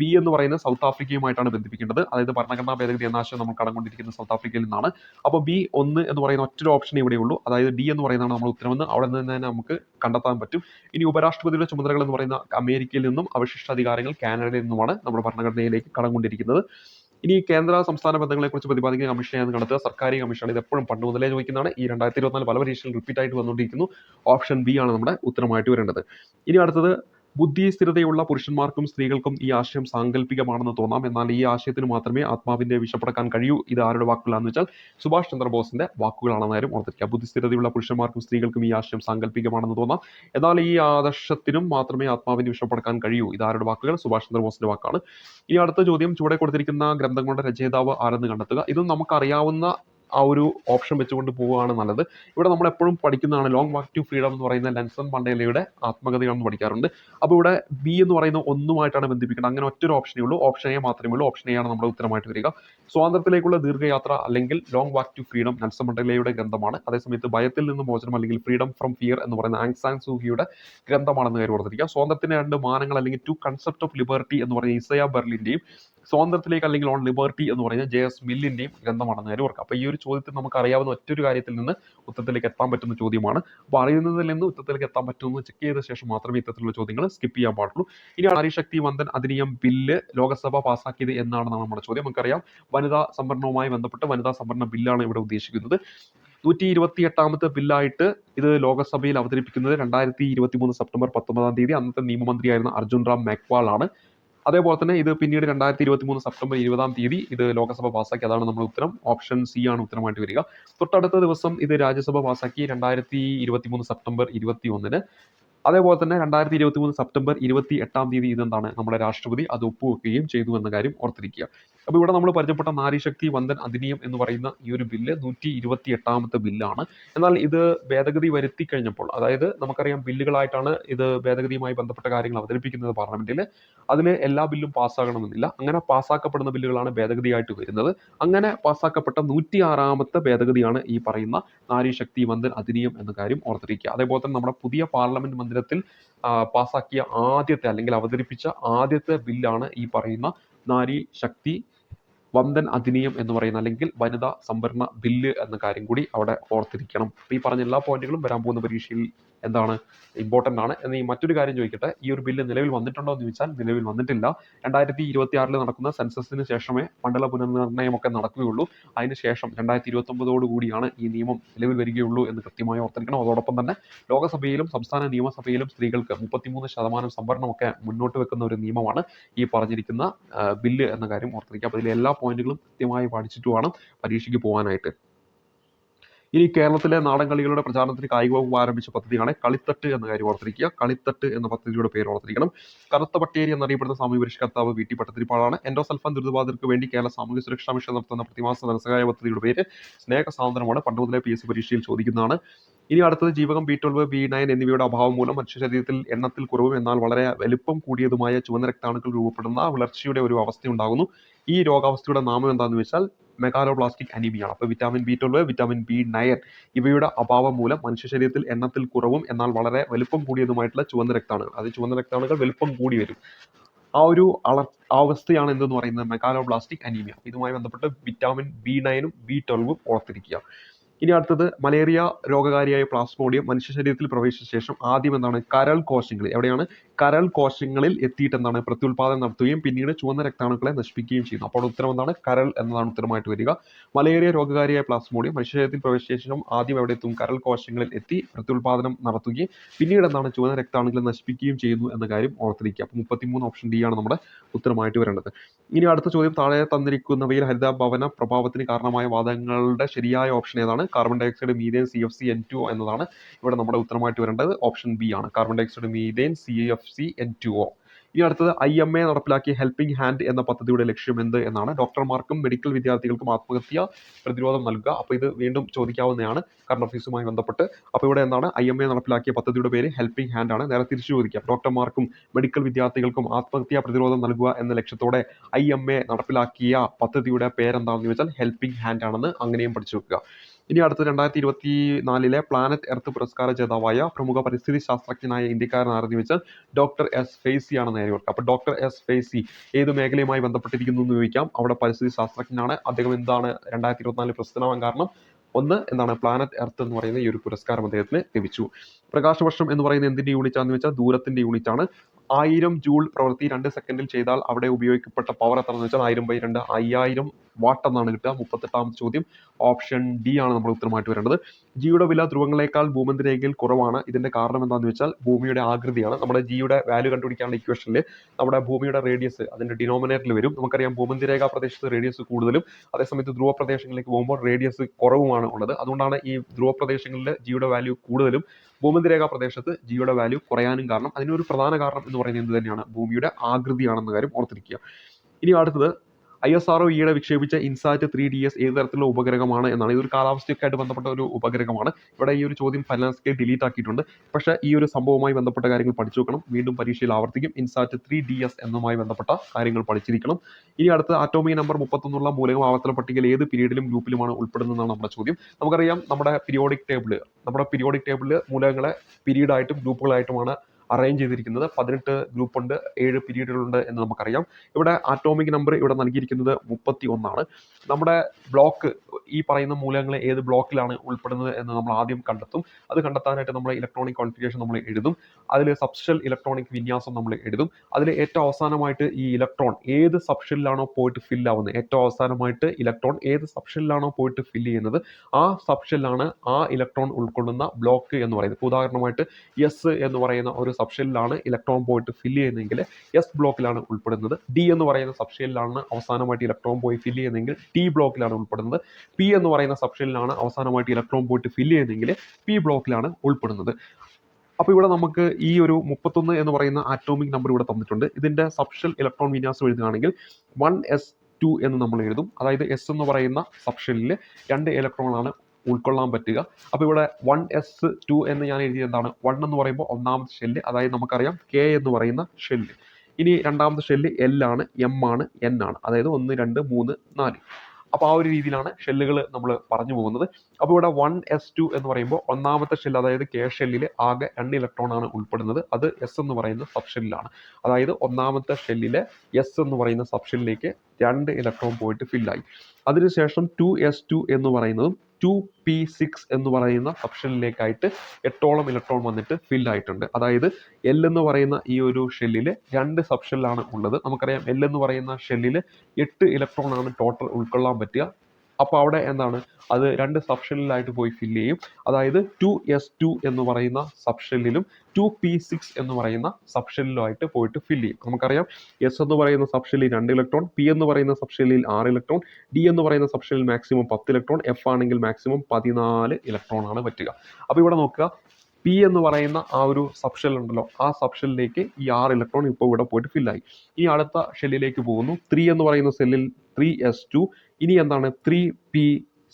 ബി എന്ന് പറയുന്നത് സൗത്ത് ആഫ്രിക്കയുമായിട്ടാണ് ബന്ധിപ്പിക്കേണ്ടത്. അതായത് ഭരണഘടനാ ഭേദഗതി എന്ന ആശയം നമ്മൾ കടന്നുകൊണ്ടിരിക്കുന്നത് സൗത്ത് ആഫ്രിക്കയിൽ നിന്നാണ്. അപ്പോൾ ബി ഒന്ന് എന്ന് പറയുന്ന ഒറ്റ ഓപ്ഷൻ ഇവിടെ ഉള്ളൂ. അതായത് ഡി എന്ന് പറയുന്നതാണ് നമ്മൾ ഉത്തരമെന്ന് അവിടെ നിന്ന് തന്നെ നമുക്ക് കണ്ടെത്താൻ പറ്റും. ഇനി ഉപരാഷ്ട്രപതിയുടെ ചുമതലകൾ എന്ന് പറയുന്ന അമേരിക്കയിൽ നിന്നും അവശിഷ്ട അധികാരങ്ങൾ കാനഡയിൽ നിന്നുമാണ് നമ്മുടെ ഭരണഘടനയിലേക്ക് കടന്നുകൊണ്ടിരിക്കുന്നത് ഇനി കേന്ദ്ര സംസ്ഥാന ബന്ധങ്ങളെക്കുറിച്ച് പ്രതിപാദിക്കുന്ന കമ്മീഷനെയാണ് കണ്ടെത്തുക. സർക്കാരി കമ്മീഷനാണ്. ഇത് എപ്പോഴും പണ്ട് മുതലേ ചോദിക്കുന്നതാണ്. ഈ രണ്ടായിരത്തി ഇരുപത്തിനാല് പല പരീക്ഷയിൽ റിപ്പീറ്റ് ആയിട്ട് വന്നുകൊണ്ടിരിക്കുന്നു. ഓപ്ഷൻ ബി ആണ് നമ്മുടെ ഉത്തരമായിട്ട് വരേണ്ടത്. ഇനി അടുത്തത് ബുദ്ധിസ്ഥിരതയുള്ള പുരുഷന്മാർക്കും സ്ത്രീകൾക്കും ഈ ആശയം സാങ്കല്പികമാണെന്ന് തോന്നാം. എന്നാൽ ഈ ആശയത്തിന് മാത്രമേ ആത്മാവിന്റെ വിഷപ്പടക്കാൻ കഴിയൂ. ഇത് ആരുടെ വാക്കുകളാണെന്ന് വെച്ചാൽ സുഭാഷ് ചന്ദ്രബോസിന്റെ വാക്കുകളാണെന്ന് ആരും ഓർത്തിരിക്കുക. ബുദ്ധിസ്ഥിരതയുള്ള പുരുഷന്മാർക്കും സ്ത്രീകൾക്കും ഈ ആശയം സാങ്കല്പികമാണെന്ന് തോന്നാം. എന്നാൽ ഈ ആദർശത്തിനും മാത്രമേ ആത്മാവിന്റെ വിഷപ്പെടുക്കാൻ കഴിയൂ. ഇത് ആരുടെ വാക്കുകൾ? സുഭാഷ് ചന്ദ്രബോസിന്റെ വാക്കാണ്. ഇനി അടുത്ത ചോദ്യം ചുവടെ കൊടുത്തിരിക്കുന്ന ഗ്രന്ഥങ്ങളുടെ രചയിതാവ് ആരെന്ന് കണ്ടെത്തുക. ഇതും നമുക്കറിയാവുന്ന ആ ഒരു ഓപ്ഷൻ വെച്ചുകൊണ്ട് പോവുകയാണ് നല്ലത്. ഇവിടെ നമ്മൾ എപ്പോഴും പഠിക്കുന്നതാണ് ലോങ് വാക്ക് ടു ഫ്രീഡം എന്ന് പറയുന്ന ലെൻസൺ മണ്ടേലയുടെ ആത്മകഥയാണെന്ന് പഠിക്കാറുണ്ട്. അപ്പോൾ ഇവിടെ ബി എന്ന് പറയുന്ന ഒന്നുമായിട്ടാണ് ബന്ധിപ്പിക്കുന്നത്. അങ്ങനെ ഒറ്റൊരു ഓപ്ഷനേ ഉള്ളൂ. ഓപ്ഷൻ എ മാത്രമേ ഉള്ളൂ. ഓപ്ഷൻ എ ആണ് നമ്മുടെ ഉത്തരമായിട്ട് വരിക. സ്വാതന്ത്ര്യത്തിലേക്കുള്ള ദീർഘയാത്ര അല്ലെങ്കിൽ long walk to freedom Nelson മണ്ടേലയുടെ ഗ്രന്ഥമാണ്. അതേസമയത്ത് ഭയത്തിൽ നിന്ന് മോചനം അല്ലെങ്കിൽ ഫ്രീഡം ഫ്രം ഫിയർ എന്ന് പറയുന്ന ആങ്സാങ് സൂഹിയുടെ ഗ്രന്ഥമാണെന്ന് കാര്യം ഓർത്തിരിക്കുക. സ്വാതന്ത്ര്യത്തിന്റെ രണ്ട് മാനങ്ങൾ അല്ലെങ്കിൽ ടു കൺസെപ്റ്റ് ഓഫ് ലിബർട്ടി എന്ന് പറയുന്ന ഇസയ ബെർലിന്റെയും സ്വാതന്ത്ര്യത്തിലേക്ക് അല്ലെങ്കിൽ ഓൺ ലിബർട്ടി എന്ന് പറയുന്ന ജെ എസ് മില്ലിന്റെയും ഗ്രന്ഥമാണെന്ന് കാര്യം ഓർക്കുക അപ്പോൾ ഈ ഒരു ചോദ്യത്തിൽ നമുക്ക് അറിയാവുന്ന ഒറ്റൊരു കാര്യത്തിൽ നിന്ന് ഉത്തരത്തിലേക്ക് എത്താൻ പറ്റുന്ന ചോദ്യമാണ്. അപ്പോൾ അറിയുന്നതിൽ നിന്ന് ഉത്തരത്തിലേക്ക് എത്താൻ പറ്റുമെന്ന് ചെക്ക് ചെയ്ത ശേഷം മാത്രമേ ഇത്തരത്തിലുള്ള ചോദ്യങ്ങൾ സ്കിപ്പ് ചെയ്യാൻ പാടുള്ളൂ. ഇനി നാരീശക്തി വന്ദൻ അധിനിയം ബില്ല് ലോകസഭ പാസ്സാക്കിയത് എന്നാണെന്നാണ് നമ്മുടെ ചോദ്യം. നമുക്കറിയാം വനിതാ സംവരണവുമായി ബന്ധപ്പെട്ട് വനിതാ സംവരണ ബില്ലാണ് ഇവിടെ ഉദ്ദേശിക്കുന്നത്. നൂറ്റി ഇരുപത്തി എട്ടാമത്തെ ബില്ലായിട്ട് ഇത് ലോകസഭയിൽ അവതരിപ്പിക്കുന്നത് രണ്ടായിരത്തി ഇരുപത്തി മൂന്ന് സെപ്റ്റംബർ പത്തൊമ്പതാം തീയതി. അന്നത്തെ നിയമമന്ത്രിയായിരുന്ന അർജുൻ റാം മേഘ്വാൾ ആണ്. അതേപോലെ തന്നെ ഇത് പിന്നീട് രണ്ടായിരത്തി ഇരുപത്തി മൂന്ന് സെപ്റ്റംബർ ഇരുപതാം തീയതി ഇത് ലോകസഭ പാസ്സാക്കി അതാണ് നമ്മുടെ ഉത്തരം. ഓപ്ഷൻ സി ആണ് ഉത്തരമായിട്ട് വരിക. തൊട്ടടുത്ത ദിവസം ഇത് രാജ്യസഭ പാസ്സാക്കി രണ്ടായിരത്തി ഇരുപത്തി മൂന്ന് സെപ്റ്റംബർ ഇരുപത്തി ഒന്നിന് അതേപോലെ തന്നെ രണ്ടായിരത്തി ഇരുപത്തി മൂന്ന് സെപ്റ്റംബർ ഇരുപത്തി എട്ടാം തീയതി ഇതെന്താണ്? നമ്മുടെ രാഷ്ട്രപതി അത് ഒപ്പുവെക്കുകയും ചെയ്തു എന്ന കാര്യം ഓർത്തിരിക്കുക. അപ്പോൾ ഇവിടെ നമ്മൾ പരിചയപ്പെട്ട നാരീശക്തി വന്ദൻ അധിനിയം എന്ന് പറയുന്ന ഈ ഒരു ബില്ല് നൂറ്റി ഇരുപത്തി എട്ടാമത്തെ ബില്ലാണ്. എന്നാൽ ഇത് ഭേദഗതി വരുത്തി കഴിഞ്ഞപ്പോൾ അതായത് നമുക്കറിയാം ബില്ലുകളായിട്ടാണ് ഇത് ഭേദഗതിയുമായി ബന്ധപ്പെട്ട കാര്യങ്ങൾ അവതരിപ്പിക്കുന്നത് പാർലമെന്റിൽ അതിൽ എല്ലാ ബില്ലും പാസ്സാകണമെന്നില്ല. അങ്ങനെ പാസ്സാക്കപ്പെടുന്ന ബില്ലുകളാണ് ഭേദഗതിയായിട്ട് വരുന്നത്. അങ്ങനെ പാസ്സാക്കപ്പെട്ട നൂറ്റി ആറാമത്തെ ഭേദഗതിയാണ് ഈ പറയുന്ന നാരീശക്തി വന്ദൻ അധിനിയം എന്ന കാര്യം ഓർത്തിരിക്കുക. അതേപോലെ തന്നെ നമ്മുടെ പുതിയ പാർലമെന്റ് മന്ദിരത്തിൽ പാസ്സാക്കിയ ആദ്യത്തെ അല്ലെങ്കിൽ അവതരിപ്പിച്ച ആദ്യത്തെ ബില്ലാണ് ഈ പറയുന്ന നാരി ശക്തി വന്ദൻ അധിനിയം എന്ന് പറയുന്ന അല്ലെങ്കിൽ വനിതാ സംവരണ ബില്ല് എന്ന കാര്യം കൂടി അവിടെ ഓർത്തിരിക്കണം. അപ്പോൾ ഈ പറഞ്ഞ എല്ലാ പോയിന്റുകളും വരാൻ പോകുന്ന പരീക്ഷയിൽ എന്താണ് ഇമ്പോർട്ടന്റ് ആണ്. എന്ന് മറ്റൊരു കാര്യം ചോദിക്കട്ടെ. ഈ ഒരു ബില്ല് നിലവിൽ വന്നിട്ടുണ്ടോ എന്ന് ചോദിച്ചാൽ നിലവിൽ വന്നിട്ടില്ല. രണ്ടായിരത്തി ഇരുപത്തി ആറിൽ നടക്കുന്ന സെൻസസിന് ശേഷമേ മണ്ഡല പുനർനിർണയമൊക്കെ നടക്കുകയുള്ളൂ. അതിന് ശേഷം രണ്ടായിരത്തി ഇരുപത്തൊമ്പതോട് കൂടിയാണ് ഈ നിയമം നിലവിൽ വരികയുള്ളൂ എന്ന് കൃത്യമായി ഓർത്തിരിക്കണം. അതോടൊപ്പം തന്നെ ലോകസഭയിലും സംസ്ഥാന നിയമസഭയിലും സ്ത്രീകൾക്ക് മുപ്പത്തിമൂന്ന് ശതമാനം സംവരണമൊക്കെ മുന്നോട്ട് വെക്കുന്ന ഒരു നിയമമാണ് ഈ പറഞ്ഞിരിക്കുന്ന ബില്ല് എന്ന കാര്യം ഓർത്തിരിക്കുക. അപ്പോൾ ഇതിലെ എല്ലാ പോയിന്റുകളും കൃത്യമായി പഠിച്ചിട്ട് വേണം പരീക്ഷയ്ക്ക് പോകാനായിട്ട് ഇനി കേരളത്തിലെ നാടൻ കളികളുടെ പ്രചാരണത്തിന് കായിക വകുപ്പ് ആരംഭിച്ച പദ്ധതിയാണ് കളിത്തട്ട് എന്ന കാര്യം ഓർത്തിരിക്കുക. കളിത്തട്ട് എന്ന പദ്ധതിയുടെ പേര് ഓർത്തിരിക്കണം. കറുത്ത പട്ടേരി എന്നറിയപ്പെടുന്ന സാമൂഹ്യ പരിഷ്കർത്താവ് വി ടി പട്ടത്തിരിപ്പാടാണ് എൻഡോസൽഫാൻ ദുരിതബാധിതർക്ക് വേണ്ടി കേരള സാമൂഹ്യ സുരക്ഷാ മിഷൻ നടത്തുന്ന പ്രതിമാസ ധനസഹായ പദ്ധതിയുടെ പേര് സ്നേഹ സാന്ത്വനമാണ്. പണ്ട് മുതലേ പി എസ് സി പരീക്ഷയിൽ ചോദിക്കുന്നതാണ്. ഇനി അടുത്തത് ജീവകം ബി ട്വൽവ് ബി നയൻ എന്നിവയുടെ അഭാവം മൂലം മനുഷ്യ ശരീരത്തിൽ എണ്ണത്തിൽ കുറവും എന്നാൽ വളരെ വലുപ്പം കൂടിയതുമായ ചുവന്ന രക്താണുക്കൾ രൂപപ്പെടുന്ന വളർച്ചയുടെ ഒരു അവസ്ഥയുണ്ടാകുന്നു. ഈ രോഗാവസ്ഥയുടെ നാമം എന്താണെന്ന് വെച്ചാൽ മെഗാലോപ്ലാസ്റ്റിക് അനീമിയാണ് അപ്പോൾ vitamin B twelve vitamin B nine ഇവയുടെ അഭാവം മൂലം മനുഷ്യ ശരീരത്തിൽ എണ്ണത്തിൽ കുറവും എന്നാൽ വളരെ വലുപ്പം കൂടിയതുമായിട്ടുള്ള ചുവന്ന രക്താണുക്കൾ അത് ചുവന്ന രക്താണുക്കൾ വലുപ്പം കൂടി വരും. ആ ഒരു അളർ അവസ്ഥയാണ് എന്തെന്ന് പറയുന്നത്? Megaloblastic anaemia. ഇതുമായി ബന്ധപ്പെട്ട് വിറ്റാമിൻ ബി നയനും ബി ട്വൽവും ഓർത്തിരിക്കുക. ഇനി അടുത്തത് മലേറിയ രോഗകാരിയായ പ്ലാസ്മോഡിയം മനുഷ്യ ശരീരത്തിൽ പ്രവേശിച്ച ശേഷം ആദ്യം എന്താണ് കരൾ കോശങ്ങളിൽ എവിടെയാണ്? കരൾ കോശങ്ങളിൽ എത്തിയിട്ട് എന്താണ് പ്രത്യുൽപാദനം നടത്തുകയും പിന്നീട് ചുവന്ന രക്താണുക്കളെ നശിപ്പിക്കുകയും ചെയ്യുന്നു. അപ്പോൾ ഉത്തരം എന്താണ്? കരൾ എന്നതാണ് ഉത്തരമായിട്ട് വരിക. മലേറിയ രോഗകാരിയായ പ്ലാസ്മോഡിയം മനുഷ്യ ശരീരത്തിൽ പ്രവേശിച്ച ശേഷം ആദ്യം എവിടെ എത്തും? കരൾ കോശങ്ങളിൽ എത്തി പ്രത്യുൽപാദനം നടത്തുകയും പിന്നീട് എന്താണ് ചുവന്ന രക്താണുക്കളെ നശിപ്പിക്കുകയും ചെയ്യുന്നു എന്ന കാര്യം ഓർത്തിരിക്കുക. അപ്പോൾ മുപ്പത്തിമൂന്ന് ഓപ്ഷൻ ഡി ആണ് നമ്മുടെ ഉത്തരമായിട്ട് വരേണ്ടത്. ഇനി അടുത്ത ചോദ്യം താഴെ തന്നിരിക്കുന്നവയിൽ ഹരിതഭവന പ്രഭാവത്തിന് കാരണമായ വാദങ്ങളുടെ ശരിയായ ഓപ്ഷൻ ഏതാണ്? Carbon dioxide methane C F C N two എന്നതാണ് ഇവിടെ നമ്മുടെ ഉത്തരമായിട്ട് വരേണ്ടത്. ഓപ്ഷൻ ബി ആണ്. Carbon dioxide methane C F C N two O ഇനി അടുത്തത് ഐ എം എ നടപ്പിലാക്കിയ ഹെൽപ്പിംഗ് ഹാൻഡ് എന്ന പദ്ധതിയുടെ ലക്ഷ്യം എന്ത് എന്നാണ്. ഡോക്ടർമാർക്കും മെഡിക്കൽ വിദ്യാർത്ഥികൾക്കും ആത്മഹത്യ പ്രതിരോധം നൽകുക. അപ്പോൾ ഇത് വീണ്ടും ചോദിക്കാവുന്നതാണ്. കറണ്ട് ഓഫീസുമായി ബന്ധപ്പെട്ട്. അപ്പോൾ ഇവിടെ എന്താണ്? ഐ എം എ നടപ്പിലാക്കിയ പദ്ധതിയുടെ പേര് ഹെൽപ്പിംഗ് ഹാൻഡ് ആണ്. നേരെ തിരിച്ചു ചോദിക്കാം. ഡോക്ടർമാർക്കും മെഡിക്കൽ വിദ്യാർത്ഥികൾക്കും ആത്മഹത്യ പ്രതിരോധം നൽകുക എന്ന ലക്ഷ്യത്തോടെ ഐ എം എ നടപ്പിലാക്കിയ പദ്ധതിയുടെ പേരെന്താണെന്ന് ചോദിച്ചാൽ ഹെൽപ്പിംഗ് ഹാൻഡ് ആണെന്ന് അങ്ങനെയും പഠിച്ചു വെക്കുക. ഇനി അടുത്ത രണ്ടായിരത്തി ഇരുപത്തി നാലിലെ പ്ലാനറ്റ് എർത്ത് പുരസ്കാര ജേതാവായ പ്രമുഖ പരിസ്ഥിതി ശാസ്ത്രജ്ഞനായ ഇന്ത്യക്കാരൻ ആരെന്ന് വെച്ചാൽ ഡോക്ടർ എസ് ഫേസി ആണ് നേരെ ഓർക്കുക. അപ്പോൾ ഡോക്ടർ എസ് ഫേസി ഏത് മേഖലയുമായി ബന്ധപ്പെട്ടിരിക്കുന്നു എന്ന് ചോദിക്കാം. അവിടെ പരിസ്ഥിതി ശാസ്ത്രജ്ഞനാണ്. അദ്ദേഹം എന്താണ് രണ്ടായിരത്തി ഇരുപത്തിനാലിൽ പ്രസിദ്ധമാകാൻ കാരണം? ഒന്ന് എന്താണ് പ്ലാനറ്റ് എർത്ത് എന്ന് പറയുന്ന ഈ ഒരു പുരസ്കാരം അദ്ദേഹത്തിന് ലഭിച്ചു. പ്രകാശവർഷം എന്ന് പറയുന്ന എന്തിന്റെ യൂണിറ്റ് ആണെന്ന് വെച്ചാൽ ദൂരത്തിന്റെ യൂണിറ്റ് ആണ്. ആയിരം ജൂൾ പ്രവൃത്തി രണ്ട് സെക്കൻഡിൽ ചെയ്താൽ അവിടെ ഉപയോഗിക്കപ്പെട്ട പവർ എത്രയെന്ന് വെച്ചാൽ ആയിരം ബൈ രണ്ട് അയ്യായിരം വാട്ട് എന്നാണ് കിട്ടുക? മുപ്പത്തെട്ടാമത്തെ ചോദ്യം. ഓപ്ഷൻ ഡി ആണ് നമ്മൾ ഉത്തരമായിട്ട് വരേണ്ടത്. ജിയുടെ വില ധ്രുവങ്ങളേക്കാൾ ഭൂമധ്യരേഖയിൽ കുറവാണ്. ഇതിന്റെ കാരണം എന്താണെന്ന് വെച്ചാൽ ഭൂമിയുടെ ആകൃതിയാണ്. നമ്മുടെ ജിയുടെ വാല്യൂ കണ്ടുപിടിക്കാനുള്ള ഇക്വേഷനിൽ നമ്മുടെ ഭൂമിയുടെ റേഡിയസ് അതിന്റെ ഡിനോമിനേറ്ററിൽ വരും. നമുക്കറിയാം ഭൂമധ്യരേഖ പ്രദേശത്ത് റേഡിയസ് കൂടുതലും. അതേസമയത്ത് ധ്രുവ പ്രദേശങ്ങളിലേക്ക് പോകുമ്പോൾ റേഡിയസ് കുറവുമാണ് ഉള്ളത്. അതുകൊണ്ടാണ് ഈ ധ്രുവ പ്രദേശങ്ങളിൽ ജിയുടെ വാല്യൂ കൂടുതലും. ഭൂമധ്യരേഖ പ്രദേശത്ത് ജിയുടെ വാല്യൂ കുറയാനും കാരണം അതിനൊരു പ്രധാന കാരണം എന്ന് പറയുന്നത് എന്ത് തന്നെയാണ് ഭൂമിയുടെ ആകൃതിയാണെന്ന കാര്യം ഓർത്തിരിക്കുക. ഇനി അടുത്തത് ഐ എസ് ആർ ഈയിടെ വിക്ഷേപിച്ച ഇൻസാറ്റ് ത്രീ ഡി എസ് ഏത് തരത്തിലുള്ള ഉപഗ്രഹമാണ് എന്നാണ്. ഇതൊരു കാലാവസ്ഥയൊക്കെ ആയിട്ട് ബന്ധപ്പെട്ട ഒരു ഉപഗ്രഹമാണ്. ഇവിടെ ഈ ഒരു ചോദ്യം ഫൈനാൻസ് ഡിലീറ്റ് ആക്കിയിട്ടുണ്ട്. പക്ഷേ ഈ ഒരു സംഭവവുമായി ബന്ധപ്പെട്ട കാര്യങ്ങൾ പഠിച്ചു വെക്കണം. വീണ്ടും പരീക്ഷയിൽ ആവർത്തിക്കും. ഇൻസാറ്റ് ത്രീ ഡി എസ് എന്നുമായി ബന്ധപ്പെട്ട കാര്യങ്ങൾ പഠിച്ചിരിക്കണം. ഇനി അടുത്ത ആറ്റോമിക് നമ്പർ മുപ്പത്തൊന്നുള്ള മൂലകം ആവർത്തന പട്ടികയിൽ ഏത് പീരീഡിലും ഗ്രൂപ്പിലുമാണ് ഉൾപ്പെടുന്നതെന്നാണ് നമ്മുടെ ചോദ്യം. നമുക്കറിയാം നമ്മുടെ പീരിയോഡിക് ടേബിൾ നമ്മുടെ പീരിയോഡിക് ടേബിളിൽ മൂലകങ്ങളെ പീരീഡായിട്ടും ഗ്രൂപ്പുകളായിട്ടുമാണ് അറേഞ്ച് ചെയ്തിരിക്കുന്നത്. പതിനെട്ട് ഗ്രൂപ്പ് ഉണ്ട് ഏഴ് പീരീഡുകളുണ്ട് എന്ന് നമുക്കറിയാം. ഇവിടെ ആറ്റോമിക് നമ്പർ ഇവിടെ നൽകിയിരിക്കുന്നത് മുപ്പത്തി ഒന്നാണ് നമ്മുടെ ബ്ലോക്ക് ഈ പറയുന്ന മൂലകങ്ങൾ ഏത് ബ്ലോക്കിലാണ് ഉൾപ്പെടുന്നത് എന്ന് നമ്മൾ ആദ്യം കണ്ടെത്തും. അത് കണ്ടെത്താനായിട്ട് നമ്മൾ ഇലക്ട്രോണിക് കോൺഫിഗറേഷൻ നമ്മൾ എഴുതും. അതിൽ സബ്ഷൽ ഇലക്ട്രോണിക് വിന്യാസം നമ്മൾ എഴുതും. അതിൽ ഏറ്റവും അവസാനമായിട്ട് ഈ ഇലക്ട്രോൺ ഏത് സബ്ഷനിലാണോ പോയിട്ട് ഫിൽ ആവുന്നത്? ഏറ്റവും അവസാനമായിട്ട് ഇലക്ട്രോൺ ഏത് സബ്ഷനിലാണോ പോയിട്ട് ഫിൽ ചെയ്യുന്നത്? ആ സബ്ഷെല്ലാണ് ആ ഇലക്ട്രോൺ ഉൾക്കൊള്ളുന്ന ബ്ലോക്ക് എന്ന് പറയുന്നത്. ഇപ്പോൾ ഉദാഹരണമായിട്ട് എസ് എന്ന് പറയുന്ന ഒരു സബ്ഷെല്ലാണ് ഇലക്ട്രോൺ പോയിട്ട് ഫിൽ ചെയ്യുന്നതെങ്കിൽ എസ് ബ്ലോക്കിലാണ് ഉൾപ്പെടുന്നത്. ഡി എന്ന് പറയുന്ന സബ്ഷനിലാണ് അവസാനമായിട്ട് ഇലക്ട്രോൺ പോയി ഫിൽ ചെയ്യുന്നതെങ്കിൽ ടി ബ്ലോക്കിലാണ് ഉൾപ്പെടുന്നത്. പി എന്ന് പറയുന്ന സബ്ഷനിലാണ് അവസാനമായിട്ട് ഇലക്ട്രോൺ പോയിട്ട് ഫിൽ ചെയ്യുന്നതെങ്കിൽ പി ബ്ലോക്കിലാണ് ഉൾപ്പെടുന്നത്. അപ്പോൾ ഇവിടെ നമുക്ക് ഈ ഒരു മുപ്പത്തൊന്ന് എന്ന് പറയുന്ന ആറ്റോമിക് നമ്പർ ഇവിടെ തന്നിട്ടുണ്ട്. ഇതിന്റെ സബ്ഷൽ ഇലക്ട്രോൺ വിന്യാസം എഴുതുകയാണെങ്കിൽ വൺ എസ് ടു എന്ന് നമ്മൾ എഴുതും. അതായത് എസ് എന്ന് പറയുന്ന സബ്ഷനിൽ രണ്ട് ഇലക്ട്രോണാണ് ഉൾക്കൊള്ളാൻ പറ്റുക. അപ്പോൾ ഇവിടെ വൺ എസ് ടു എന്ന് ഞാൻ എഴുതിയത് എന്താണ്? വൺ എന്ന് പറയുമ്പോൾ ഒന്നാമത്തെ ഷെല്ല് അതായത് നമുക്കറിയാം കെ എന്ന് പറയുന്ന ഷെല്ല് ഇനി രണ്ടാമത്തെ ഷെല്ല് എൽ ആണ് എം ആണ് എൻ ആണ്. അതായത് ഒന്ന് രണ്ട് മൂന്ന് നാല്. അപ്പോൾ ആ ഒരു രീതിയിലാണ് ഷെല്ലുകൾ നമ്മൾ പറഞ്ഞു പോകുന്നത്. അപ്പോൾ ഇവിടെ വൺ എസ് ടു എന്ന് പറയുമ്പോൾ ഒന്നാമത്തെ ഷെല്ല് അതായത് കെ ഷെല്ലിൽ ആകെ രണ്ട് ഇലക്ട്രോൺ ആണ് ഉൾപ്പെടുന്നത്. അത് എസ് എന്ന് പറയുന്ന സബ് ഷെല്ലിലാണ് അതായത് ഒന്നാമത്തെ ഷെല്ലിലെ എസ് എന്ന് പറയുന്ന സബ് ഷെല്ലിലേക്ക് രണ്ട് ഇലക്ട്രോൺ പോയിട്ട് ഫില്ലായി അതിനുശേഷം ടു എസ് ടു എന്ന് പറയുന്നതും ടു പി സിക്സ് എന്ന് പറയുന്ന ഓപ്ഷനിലേക്കായിട്ട് എട്ടോളം ഇലക്ട്രോൺ വന്നിട്ട് ഫിൽ ആയിട്ടുണ്ട് അതായത് എൽ എന്ന് പറയുന്ന ഈ ഒരു ഷെല്ലിൽ രണ്ട് സബ്ഷെല്ലാണ് ഉള്ളത്. നമുക്കറിയാം എൽ എന്ന് പറയുന്ന ഷെല്ലിൽ എട്ട് ഇലക്ട്രോൺ ആണ് ടോട്ടൽ ഉൾക്കൊള്ളാൻ പറ്റുക. അപ്പോൾ അവിടെ എന്താണ്? അത് രണ്ട് സബ്ഷെല്ലിലായിട്ട് പോയി ഫില്ല് ചെയ്യും. അതായത് ടു എസ് ടു എന്ന് പറയുന്ന സബ്ഷെല്ലിലും ടു പി സിക്സ് എന്ന് പറയുന്ന സബ്ഷെല്ലിലുമായിട്ട് പോയിട്ട് ഫില്ല് ചെയ്യും. നമുക്കറിയാം എസ് എന്ന് പറയുന്ന സബ്ഷെല്ലിൽ രണ്ട് ഇലക്ട്രോൺ പി എന്ന് പറയുന്ന സബ്ഷെല്ലിൽ ആറ് ഇലക്ട്രോൺ ഡി എന്ന് പറയുന്ന സബ്ഷെല്ലിൽ മാക്സിമം പത്ത് ഇലക്ട്രോൺ എഫ് ആണെങ്കിൽ മാക്സിമം പതിനാല് ഇലക്ട്രോൺ ആണ് പറ്റുക. അപ്പോൾ ഇവിടെ നോക്കുക പി എന്ന് പറയുന്ന ആ ഒരു സബ്ഷെൽ ഉണ്ടല്ലോ ആ സബ്ഷെല്ലിലേക്ക് ഈ ആറ് ഇലക്ട്രോൺ ഇപ്പോൾ ഇവിടെ പോയിട്ട് ഫില്ലായി ഈ അടുത്ത ഷെല്ലിലേക്ക് പോകുന്നു. ത്രീ എന്ന് പറയുന്ന സെല്ലിൽ ത്രീ എസ് ടു ഇനി എന്താണ്? ത്രീ പി